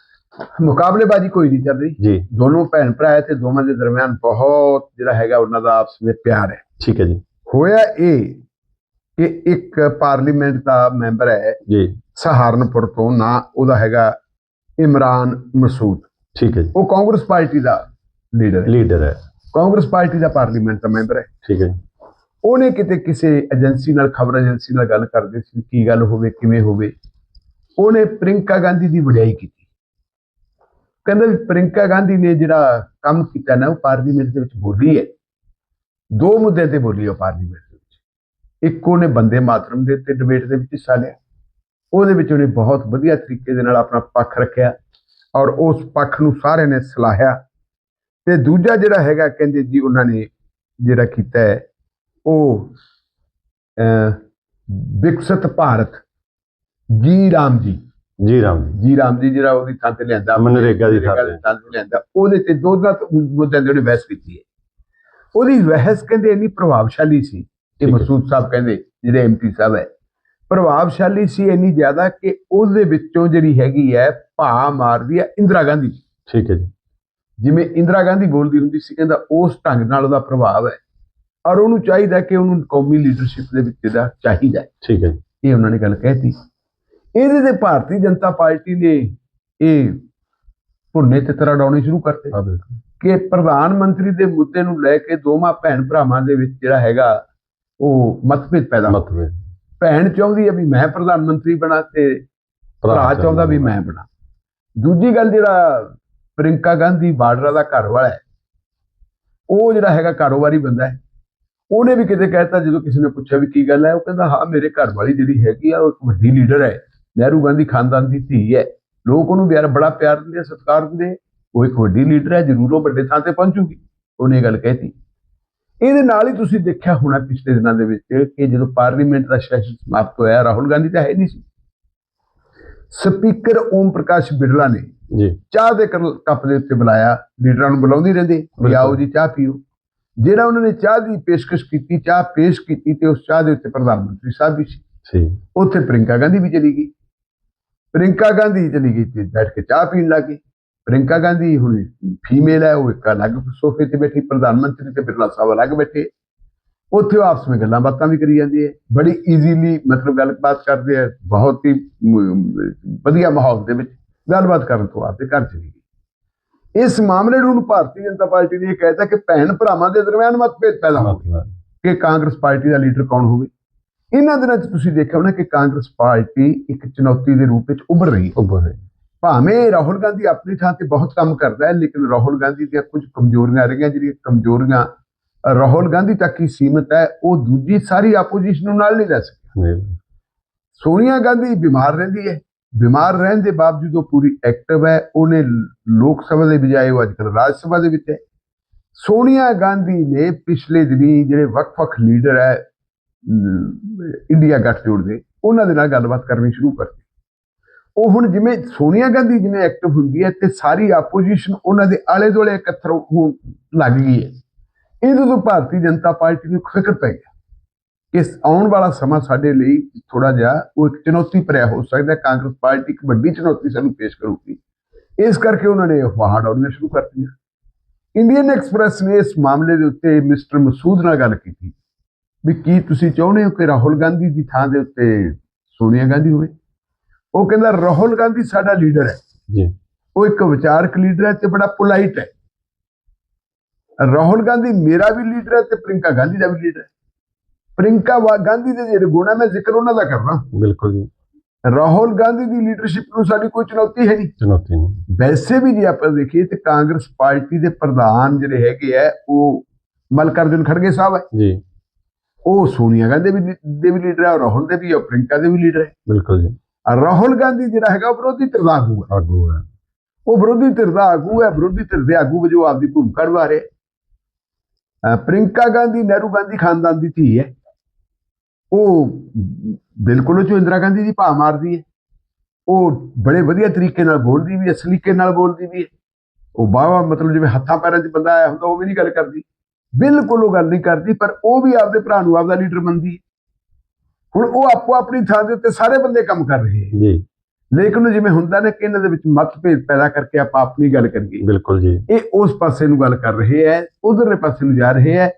ਮੁਕਾਬਲੇਬਾਜ਼ੀ ਕੋਈ ਨਹੀਂ ਚੱਲ ਰਹੀ। ਜੀ। ਦੋਨੋਂ ਭੈਣ ਭਰਾ ਹੈ ਤੇ ਦੋਵਾਂ ਦੇ ਦਰਮਿਆਨ ਬਹੁਤ ਜਿਹੜਾ ਹੈਗਾ ਉਹਨਾਂ ਦਾ ਆਪਸ ਵਿੱਚ ਪਿਆਰ ਹੈ। ਠੀਕ ਹੈ ਜੀ। ਹੋਇਆ ਇਹ ਕਿ ਇੱਕ ਪਾਰਲੀਮੈਂਟ ਦਾ ਮੈਂਬਰ ਹੈ ਜੀ। ਸਹਾਰਨਪੁਰ ਤੋਂ ਨਾ ਉਹਦਾ ਹੈਗਾ ਇਮਰਾਨ ਮਸੂਦ। ਠੀਕ ਹੈ ਜੀ। ਉਹ ਕਾਂਗਰਸ ਪਾਰਟੀ ਦਾ ਲੀਡਰ ਹੈ। ਲੀਡਰ ਹੈ। ਕਾਂਗਰਸ ਪਾਰਟੀ ਦਾ ਪਾਰਲੀਮੈਂਟ ਦਾ ਮੈਂਬਰ ਹੈ। ਠੀਕ ਹੈ ਜੀ। ਉਹਨੇ ਕਿਤੇ ਕਿਸੇ ਏਜੰਸੀ ਨਾਲ ਖਬਰ ਏਜੰਸੀ ਨਾਲ ਗੱਲ ਕਰਦੇ ਸੀ ਕੀ ਗੱਲ ਹੋਵੇ ਕਿਵੇਂ ਹੋਵੇ। ਉਹਨੇ ਪ੍ਰਿੰਕਾ ਗਾਂਧੀ ਦੀ ਵਡਿਆਈ ਕੀਤੀ। ਕਹਿੰਦਾ ਵੀ ਪ੍ਰਿੰਕਾ ਗਾਂਧੀ ਨੇ ਜਿਹੜਾ ਕੰਮ ਕੀਤਾ ਨਾ, ਉਹ ਪਾਰਲੀਮੈਂਟ ਦੇ ਵਿੱਚ ਬੋਲੀ ਹੈ। ਦੋ ਮੁੱਦੇ ਤੇ ਬੋਲੀ ਉਹ ਪਾਰਲੀਮੈਂਟ ਦੇ ਵਿੱਚ। ਇੱਕ ਉਹਨੇ ਬੰਦੇ ਮਾਤਰਮ ਦੇ ਉੱਤੇ ਡਿਬੇਟ ਦੇ ਵਿੱਚ ਹਿੱਸਾ ਲਿਆ। ਉਹਦੇ ਵਿੱਚ ਉਹਨੇ ਬਹੁਤ ਵਧੀਆ ਤਰੀਕੇ ਦੇ ਨਾਲ ਆਪਣਾ ਪੱਖ ਰੱਖਿਆ ਔਰ ਉਸ ਪੱਖ ਨੂੰ ਸਾਰਿਆਂ ਨੇ ਸਲਾਹਿਆ। ਤੇ ਦੂਜਾ ਜਿਹੜਾ ਹੈਗਾ, ਕਹਿੰਦੇ ਜੀ ਉਹਨਾਂ ਨੇ ਜਿਹੜਾ ਕੀਤਾ ਹੈ, ਉਹ ਵਿਕਸਿਤ ਭਾਰਤ, ਜੀ ਰਾਮ ਜੀ। ਜੀ ਰਾਮ ਜੀ। ਜੀ ਰਾਮ ਜੀ ਜਿਹੜਾ ਉਹਦੀ ਥਾਂ ਤੇ ਲਿਆਂਦਾ ਮਨਰੇਗਾ ਦੀ ਥਾਂ ਤੇ। ਲਿਆਂਦਾ। ਉਹਦੇ ਤੇ ਤੋਂ ਮੁੱਦਿਆਂ ਉਹਨੇ ਬਹਿਸ ਕੀਤੀ ਹੈ। ਉਹਦੀ ਬਹਿਸ ਕਹਿੰਦੇ ਇੰਨੀ ਪ੍ਰਭਾਵਸ਼ਾਲੀ ਸੀ ਇਹ। ਮਸੂਦ ਸਾਹਿਬ ਕਹਿੰਦੇ ਜਿਹੜੇ ਐਮਪੀ ਸਾਹਿਬ ਹੈ ਪ੍ਰਭਾਵਸ਼ਾਲੀ ਸੀ ਇੰਨੀ ਜ਼ਿਆਦਾ ਕਿ ਉਹਦੇ ਵਿੱਚੋਂ ਜਿਹੜੀ ਹੈਗੀ ਹੈ ਭਾ ਮਾਰਦੀ ਹੈ ਇੰਦਰਾ ਗਾਂਧੀ। ਠੀਕ ਹੈ ਜੀ। ਜਿਵੇਂ ਇੰਦਰਾ ਗਾਂਧੀ ਬੋਲਦੀ ਹੁੰਦੀ ਸੀ ਕਹਿੰਦਾ ਉਸ ਢੰਗ ਨਾਲ ਉਹਦਾ ਪ੍ਰਭਾਵ ਹੈ। ਔਰ ਉਹਨੂੰ ਚਾਹੀਦਾ ਕਿ ਉਹਨੂੰ ਕੌਮੀ ਲੀਡਰਸ਼ਿਪ ਦੇ ਵਿੱਚ ਇਹਦਾ ਚਾਹੀਦਾ। ਠੀਕ ਹੈ ਇਹ ਉਹਨਾਂ ਨੇ ਗੱਲ ਕਹਿਤੀ। ਇਹਦੇ ਤੇ ਭਾਰਤੀ ਜਨਤਾ ਪਾਰਟੀ ਨੇ ਇਹ ਭੁੰਨੇ ਤੇ ਤਰ੍ਹਾਂ ਡਾਉਣੇ ਸ਼ੁਰੂ ਕਰਤੇ। ਹਾਂ ਬਿਲਕੁਲ। ਕਿ ਪ੍ਰਧਾਨ ਮੰਤਰੀ ਦੇ ਮੁੱਦੇ ਨੂੰ ਲੈ ਕੇ ਦੋਵਾਂ ਭੈਣ ਭਰਾਵਾਂ ਦੇ ਵਿੱਚ ਜਿਹੜਾ ਹੈਗਾ ਉਹ ਮਤਭੇਦ ਪੈਦਾ ਮਤਲਬ ਭੈਣ ਚਾਹੁੰਦੀ ਹੈ ਵੀ ਮੈਂ ਪ੍ਰਧਾਨ ਮੰਤਰੀ ਬਣਾ ਤੇ ਭਰਾ ਚਾਹੁੰਦਾ ਵੀ ਮੈਂ ਬਣਾ। ਦੂਜੀ ਗੱਲ ਜਿਹੜਾ ਪ੍ਰਿੰਕਾ ਗਾਂਧੀ ਬਾਰਡਰ ਦਾ ਘਰ ਵਾਲਾ ਹੈ ਉਹ ਜਿਹੜਾ ਹੈਗਾ ਕਾਰੋਬਾਰੀ ਬੰਦਾ ਹੈ। ਉਹਨੇ ਵੀ ਕਿਤੇ ਕਹਿਤਾ ਜਦੋਂ ਕਿਸੇ ਨੇ ਪੁੱਛਿਆ ਵੀ ਕੀ ਗੱਲ ਹੈ ਉਹ ਕਹਿੰਦਾ ਹਾਂ ਮੇਰੇ ਘਰ ਵਾਲੀ ਜਿਹੜੀ ਹੈਗੀ ਆ ਉਹ ਇੱਕ ਵੱਡੀ ਲੀਡਰ ਹੈ। ਨਹਿਰੂ ਗਾਂਧੀ ਖਾਨਦਾਨ ਦੀ ਧੀ ਹੈ। ਲੋਕ ਉਹਨੂੰ ਪਿਆਰ ਬੜਾ ਪਿਆਰ ਦਿੰਦੇ ਆ, ਸਤਿਕਾਰ ਦਿੰਦੇ। ਉਹ ਇੱਕ ਵੱਡੀ ਲੀਡਰ ਹੈ ਜ਼ਰੂਰ ਉਹ ਵੱਡੇ ਥਾਂ ਤੇ ਪਹੁੰਚੂਗੀ। ਉਹਨੇ ਇਹ ਗੱਲ ਕਹਿਤੀ। ਇਹਦੇ ਨਾਲ ਹੀ ਤੁਸੀਂ ਦੇਖਿਆ ਹੋਣਾ ਪਿਛਲੇ ਦਿਨਾਂ ਦੇ ਵਿੱਚ ਕਿ ਜਦੋਂ ਪਾਰਲੀਮੈਂਟ ਦਾ ਸੈਸ਼ਨ ਸਮਾਪਤ ਹੋਇਆ ਰਾਹੁਲ ਗਾਂਧੀ ਤਾਂ ਹੈ ਨਹੀਂ ਸੀ। ਸਪੀਕਰ ਓਮ ਪ੍ਰਕਾਸ਼ ਬਿਰਲਾ ਨੇ ਜੀ। ਚਾਹ ਦੇ ਕੱਪ ਦੇ ਉੱਤੇ ਬੁਲਾਇਆ। ਲੀਡਰਾਂ ਨੂੰ ਬੁਲਾਉਂਦੇ ਰਹਿੰਦੇ। ਵੀ। ਆਓ ਜੀ ਚਾਹ ਪੀਓ। ਜਿਹੜਾ ਉਹਨਾਂ ਨੇ ਚਾਹ ਦੀ ਪੇਸ਼ਕਸ਼ ਕੀਤੀ ਚਾਹ ਪੇਸ਼ ਕੀਤੀ ਤੇ ਉਸ ਚਾਹ ਦੇ ਉੱਤੇ ਪ੍ਰਧਾਨ ਮੰਤਰੀ ਸਾਹਿਬ ਵੀ ਸੀ। ਸੀ ਉੱਥੇ ਪ੍ਰਿੰਕਾ ਗਾਂਧੀ ਵੀ ਚਲੀ ਗਈ। ਪ੍ਰਿੰਕਾ ਗਾਂਧੀ ਚਲੀ ਗਈ ਤੇ ਬੈਠ ਕੇ ਚਾਹ ਪੀਣ ਲੱਗੀ ਪ੍ਰਿੰਕਾ ਗਾਂਧੀ ਹੁਣ ਫੀਮੇਲ ਹੈ ਉਹ ਇੱਕ ਅਲੱਗ ਸੋਫੇ ਤੇ ਬੈਠੀ ਪ੍ਰਧਾਨ ਮੰਤਰੀ ਤੇ ਬਿਰਲਾ ਸਾਹਿਬ ਅਲੱਗ ਬੈਠੇ। ਉੱਥੇ ਆਪਸ ਵਿੱਚ ਗੱਲਾਂ ਬਾਤਾਂ ਵੀ ਕਰੀ ਜਾਂਦੀ ਹੈ। ਬੜੀ ਈਜ਼ੀਲੀ ਮਤਲਬ ਗੱਲਬਾਤ ਕਰਦੇ ਆ ਬਹੁਤ ਹੀ ਵਧੀਆ ਮਾਹੌਲ ਦੇ ਵਿੱਚ ਗੱਲਬਾਤ ਕਰਨ ਤੋਂ ਬਾਅਦ ਤੇ ਘਰ ਚਲੀ ਗਈ। ਇਸ ਮਾਮਲੇ ਨੂੰ ਭਾਰਤੀ ਜਨਤਾ ਪਾਰਟੀ ਨੇ ਇਹ ਕਹਿਤਾ ਕਿ ਭੈਣ ਭਰਾਵਾਂ ਦੇ ਦਰਮਿਆਨ ਮਤਭੇਦ ਪੈਦਾ ਹੋ ਮਤਲਬ। ਕਿ ਕਾਂਗਰਸ ਪਾਰਟੀ ਦਾ ਲੀਡਰ ਕੌਣ ਹੋਵੇ? ਇਹਨਾਂ ਦਿਨਾਂ 'ਚ ਤੁਸੀਂ ਦੇਖਿਆ ਹੋਣਾ ਕਿ ਕਾਂਗਰਸ ਪਾਰਟੀ ਇੱਕ ਚੁਣੌਤੀ ਦੇ ਰੂਪ ਵਿੱਚ ਉੱਭਰ ਰਹੀ ਹੈ। ਉੱਭਰ ਹੈ। ਭਾਵੇਂ ਰਾਹੁਲ ਗਾਂਧੀ ਆਪਣੀ ਥਾਂ ਤੇ ਬਹੁਤ ਕੰਮ ਕਰਦਾ ਹੈ ਲੇਕਿਨ ਰਾਹੁਲ ਗਾਂਧੀ ਦੀਆਂ ਕੁਝ ਕਮਜ਼ੋਰੀਆਂ ਰਹੀਆਂ ਜਿਹੜੀਆਂ ਕਮਜ਼ੋਰੀਆਂ ਰਾਹੁਲ ਗਾਂਧੀ ਤੱਕ ਹੀ ਸੀਮਿਤ ਹੈ ਉਹ ਦੂਜੀ ਸਾਰੀ ਆਪੋਜੀਸ਼ਨ ਨੂੰ ਨਾਲ ਨਹੀਂ ਲੈ ਸਕਦੀ ਨਹੀਂ। ਸੋਨੀਆ ਗਾਂਧੀ ਬਿਮਾਰ ਰਹਿੰਦੀ ਹੈ। ਬਿਮਾਰ ਰਹਿਣ ਦੇ ਬਾਵਜੂਦ ਉਹ ਪੂਰੀ ਐਕਟਿਵ ਹੈ। ਉਹਨੇ ਲੋਕ ਸਭਾ ਦੇ ਬਜਾਏ ਉਹ ਅੱਜਕੱਲ ਰਾਜ ਸਭਾ ਦੇ ਵਿੱਚ ਹੈ। ਸੋਨੀਆ ਗਾਂਧੀ ਨੇ ਪਿਛਲੇ ਦਿਨੀ ਜਿਹੜੇ ਵੱਖ-ਵੱਖ ਲੀਡਰ ਹੈ ਇੰਡੀਆ ਗੱਠਜੋੜ ਦੇ, ਉਹਨਾਂ ਦੇ ਨਾਲ ਗੱਲਬਾਤ ਕਰਨੀ ਸ਼ੁਰੂ ਕਰਤੀ। ਉਹ ਹੁਣ ਜਿਵੇਂ ਸੋਨੀਆ ਗਾਂਧੀ ਜਿਵੇਂ ਐਕਟਿਵ ਹੁੰਦੀ ਹੈ ਤੇ ਸਾਰੀ ਆਪੋਜੀਸ਼ਨ ਉਹਨਾਂ ਦੇ ਆਲੇ ਦੁਆਲੇ ਇਕੱਤਰ ਹੋਣ ਲੱਗ ਗਈ ਹੈ। ਇਹਦੇ ਤੋਂ ਭਾਰਤੀ ਜਨਤਾ ਪਾਰਟੀ ਨੂੰ ਇੱਕ ਫਿਕਰ ਪੈ ਗਿਆ ਕਿ ਇਸ ਆਉਣ ਵਾਲਾ ਸਮਾਂ ਸਾਡੇ ਲਈ ਥੋੜਾ ਜਿਹਾ ਉਹ ਇੱਕ ਚੁਣੌਤੀ ਭਰਿਆ ਹੋ ਸਕਦਾ ਹੈ। ਕਾਂਗਰਸ ਪਾਰਟੀ ਇੱਕ ਵੱਡੀ ਚੁਣੌਤੀ ਸਾਨੂੰ ਪੇਸ਼ ਕਰੂਗੀ। ਇਸ ਕਰਕੇ ਉਹਨਾਂ ਨੇ ਅਫਵਾਹਾਂ ਉਡਾਉਣੀਆਂ ਸ਼ੁਰੂ ਕਰਤੀਆਂ। ਇੰਡੀਅਨ ਐਕਸਪ੍ਰੈਸ ਨੇ ਇਸ ਮਾਮਲੇ ਦੇ ਉੱਤੇ ਮਿਸਟਰ ਮਸੂਦ ਨਾਲ ਗੱਲ ਕੀਤੀ। ਵੀ ਕੀ ਤੁਸੀਂ ਚਾਹੁੰਦੇ ਹੋ ਕਿ ਰਾਹੁਲ ਗਾਂਧੀ ਦੀ ਥਾਂ ਦੇ ਉੱਤੇ ਸੋਨੀਆ ਗਾਂਧੀ ਹੋਵੇ? ਉਹ ਕਹਿੰਦਾ ਰਾਹੁਲ ਗਾਂਧੀ ਸਾਡਾ ਲੀਡਰ ਹੈ। ਜੀ। ਉਹ ਇੱਕ ਵਿਚਾਰਕ ਲੀਡਰ ਹੈ ਤੇ ਬੜਾ ਪੋਲਾਈਟ ਹੈ। ਰਾਹੁਲ ਗਾਂਧੀ ਮੇਰਾ ਵੀ ਲੀਡਰ ਹੈ ਤੇ ਪ੍ਰਿੰਕਾ ਗਾਂਧੀ ਦਾ ਵੀ ਲੀਡਰ ਹੈ। ਪ੍ਰਿੰਕਾ ਵਾ- ਗਾਂਧੀ ਦੇ ਜਿਹੜੇ ਗੁਣ ਹੈ ਮੈਂ ਜ਼ਿਕਰ ਉਹਨਾਂ ਦਾ ਕਰਨਾ ਬਿਲਕੁਲ ਜੀ। ਰਾਹੁਲ ਗਾਂਧੀ ਦੀ ਲੀਡਰਸ਼ਿਪ ਨੂੰ ਸਾਡੀ ਕੋਈ ਚੁਣੌਤੀ ਹੈ ਨਹੀਂ। ਚੁਣੌਤੀ ਨਹੀਂ। ਵੈਸੇ ਵੀ ਜੇ ਆਪਾਂ ਦੇਖੀਏ ਤੇ ਕਾਂਗਰਸ ਪਾਰਟੀ ਦੇ ਪ੍ਰਧਾਨ ਜਿਹੜੇ ਹੈਗੇ ਆ ਉਹ ਮਲਕਰਜੁਨ ਖੜਗੇ ਸਾਹਿਬ ਹੈ। ਜੀ। ਉਹ ਸੋਨੀਆ ਗਾਂਧੀ ਵੀ ਦੇ ਵੀ ਲੀਡਰ ਹੈ ਔਰ ਰਾਹੁਲ ਦੇ ਵੀ ਔਰ ਪ੍ਰਿੰਕਾ ਦੇ ਵੀ ਲੀਡਰ ਹੈ ਬਿਲਕੁਲ ਜੀ। ਰਾਹੁਲ ਗਾਂਧੀ ਜਿਹੜਾ ਹੈਗਾ ਉਹ ਵਿਰੋਧੀ ਧਿਰ ਦਾ ਆਗੂ ਹੈ ਆਗੂ ਹੈ ਉਹ ਵਿਰੋਧੀ ਧਿਰ ਦਾ ਆਗੂ ਹੈ ਵਿਰੋਧੀ ਧਿਰ ਦੇ ਆਗੂ ਵਜੋਂ ਆਪਦੀ ਭੂਮਿਕਾ ਨਿਭਾ ਰਿਹਾ। ਪ੍ਰਿੰਕਾ ਗਾਂਧੀ ਨਹਿਰੂ ਗਾਂਧੀ ਖਾਨਦਾਨ ਦੀ ਧੀ ਹੈ। ਉਹ ਬਿਲਕੁਲ 'ਚੋਂ ਇੰਦਰਾ ਗਾਂਧੀ ਦੀ ਭਾ ਮਾਰਦੀ ਹੈ। ਉਹ ਬੜੇ ਵਧੀਆ ਤਰੀਕੇ ਨਾਲ ਬੋਲਦੀ ਵੀ ਹੈ ਸਲੀਕੇ ਨਾਲ ਬੋਲਦੀ ਵੀ ਉਹ ਬਾਵਾ ਮਤਲਬ ਜਿਵੇਂ ਹੱਥਾਂ ਪੈਰਾਂ 'ਚ ਬੰਦਾ ਆਇਆ ਹੁੰਦਾ ਉਹ ਵੀ ਨਹੀਂ ਗੱਲ ਕਰਦੀ। ਬਿਲਕੁਲ ਉਹ ਗੱਲ ਨਹੀਂ ਕਰਦੀ ਪਰ ਉਹ ਵੀ ਆਪਦੇ ਭਰਾ ਨੂੰ ਆਪਦਾ ਲੀਡਰ ਮੰਨਦੀ ਹੁਣ ਉਹ ਆਪੋ ਆਪਣੀ ਥਾਂ ਦੇ ਉੱਤੇ ਸਾਰੇ ਬੰਦੇ ਕੰਮ ਕਰ ਰਹੇ ਹੈ। ਜੀ। ਲੇਕਿਨ ਜਿਵੇਂ ਹੁੰਦਾ ਨਾ ਕਿ ਇਹਨਾਂ ਦੇ ਵਿੱਚ ਮਤਭੇਦ ਪੈਦਾ ਕਰਕੇ ਆਪਾਂ ਆਪਣੀ ਗੱਲ ਕਰੀਏ। ਬਿਲਕੁਲ ਜੀ। ਇਹ ਉਸ ਪਾਸੇ ਨੂੰ ਗੱਲ ਕਰ ਰਹੇ ਹੈ ਉਧਰਲੇ ਪਾਸੇ ਨੂੰ ਜਾ ਰਹੇ ਹੈ।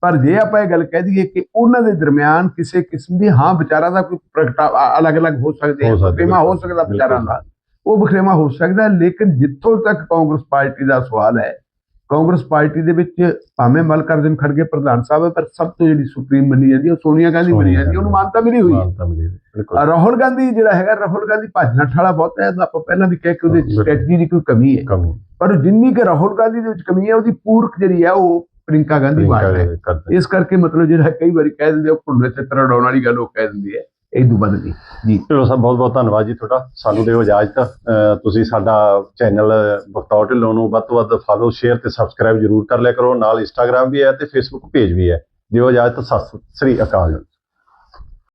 ਪਰ ਜੇ ਆਪਾਂ ਇਹ ਗੱਲ ਕਹਿ ਦਈਏ ਕਿ ਉਹਨਾਂ ਦੇ ਦਰਮਿਆਨ ਕਿਸੇ ਕਿਸਮ ਦੀ ਹਾਂ ਵਿਚਾਰਾਂ ਦਾ ਕੋਈ ਪ੍ਰਗਟਾਵਾ ਅਲੱਗ-ਅਲੱਗ ਹੋ ਸਕਦੇ ਹੋ ਵਖਰੇਵਾਂ ਹੋ ਸਕਦਾ ਵਿਚਾਰਾਂ। ਦਾ। ਉਹ ਵਖਰੇਵਾਂ ਹੋ ਸਕਦਾ ਲੇਕਿਨ ਜਿੱਥੋਂ ਤੱਕ ਕਾਂਗਰਸ ਪਾਰਟੀ ਦਾ ਸਵਾਲ ਹੈ ਕਾਂਗਰਸ ਪਾਰਟੀ ਦੇ ਵਿੱਚ ਭਾਵੇਂ ਮਲਕਰਜਨ ਖੜਗੇ ਪ੍ਰਧਾਨ ਸਾਹਿਬ ਹੈ ਪਰ ਸਭ ਤੋਂ ਜਿਹੜੀ ਸੁਪਰੀਮ ਮੰਨੀ ਜਾਂਦੀ ਹੈ ਉਹ ਸੋਨੀਆ ਗਾਂਧੀ ਮੰਨੀ ਜਾਂਦੀ ਹੈ। ਉਹਨੂੰ। ਮਾਨਤਾ ਮਿਲੀ ਹੋਈ ਹੈ। ਰਾਹੁਲ ਗਾਂਧੀ ਜਿਹੜਾ ਹੈਗਾ ਰਾਹੁਲ ਗਾਂਧੀ ਭੱਜ ਵਾਲਾ ਬਹੁਤ ਹੈ ਆਪਾਂ ਪਹਿਲਾਂ ਵੀ ਕਹਿ ਕੇ ਉਹਦੇ। ਸਟ੍ਰੈਟਜੀ ਦੀ ਕੋਈ ਕਮੀ ਹੈ। ਪਰ ਜਿੰਨੀ ਕਿ ਰਾਹੁਲ ਗਾਂਧੀ ਦੇ ਵਿੱਚ ਕਮੀ ਹੈ ਉਹਦੀ ਪੂਰਕ ਜਿਹੜੀ ਹੈ ਉਹ ਪ੍ਰਿੰਕਾ ਗਾਂਧੀ ਵਾਂਗ ਹੈ। ਕਰਦੇ ਇਸ ਕਰਕੇ ਮਤਲਬ ਜਿਹੜਾ ਕਈ ਵਾਰੀ ਕਹਿ ਦਿੰਦੇ ਉਹ ਭੁੰਡੇ ਤੇ ਤਰ੍ਹਾਂ ਡਾਉਣ ਵਾਲੀ ਗੱਲ ਉਹ ਕਹਿ ਦਿੰਦੀ ਹੈ। ਇਹ ਤੋਂ ਵੱਧ ਜੀ। ਢਿੱਲੋਂ ਸਾਹਿਬ ਬਹੁਤ ਬਹੁਤ ਧੰਨਵਾਦ ਜੀ ਤੁਹਾਡਾ। ਸਾਨੂੰ ਦਿਓ ਇਜਾਜ਼ਤ। ਅਹ ਤੁਸੀਂ ਸਾਡਾ ਚੈਨਲ ਬਖਤੌਰ ਢਿੱਲੋਂ ਨੂੰ ਵੱਧ ਤੋਂ ਵੱਧ ਫਾਲੋ ਸ਼ੇਅਰ ਤੇ ਸਬਸਕ੍ਰਾਈਬ ਜਰੂਰ ਕਰ ਲਿਆ ਕਰੋ। ਨਾਲ ਇੰਸਟਾਗ੍ਰam ਵੀ ਹੈ ਤੇ ਫੇਸਬੁੱਕ ਪੇਜ ਵੀ ਹੈ। ਦਿਓ ਇਜਾਜ਼ਤ। ਸਤਿ ਸ੍ਰੀ ਅਕਾਲ।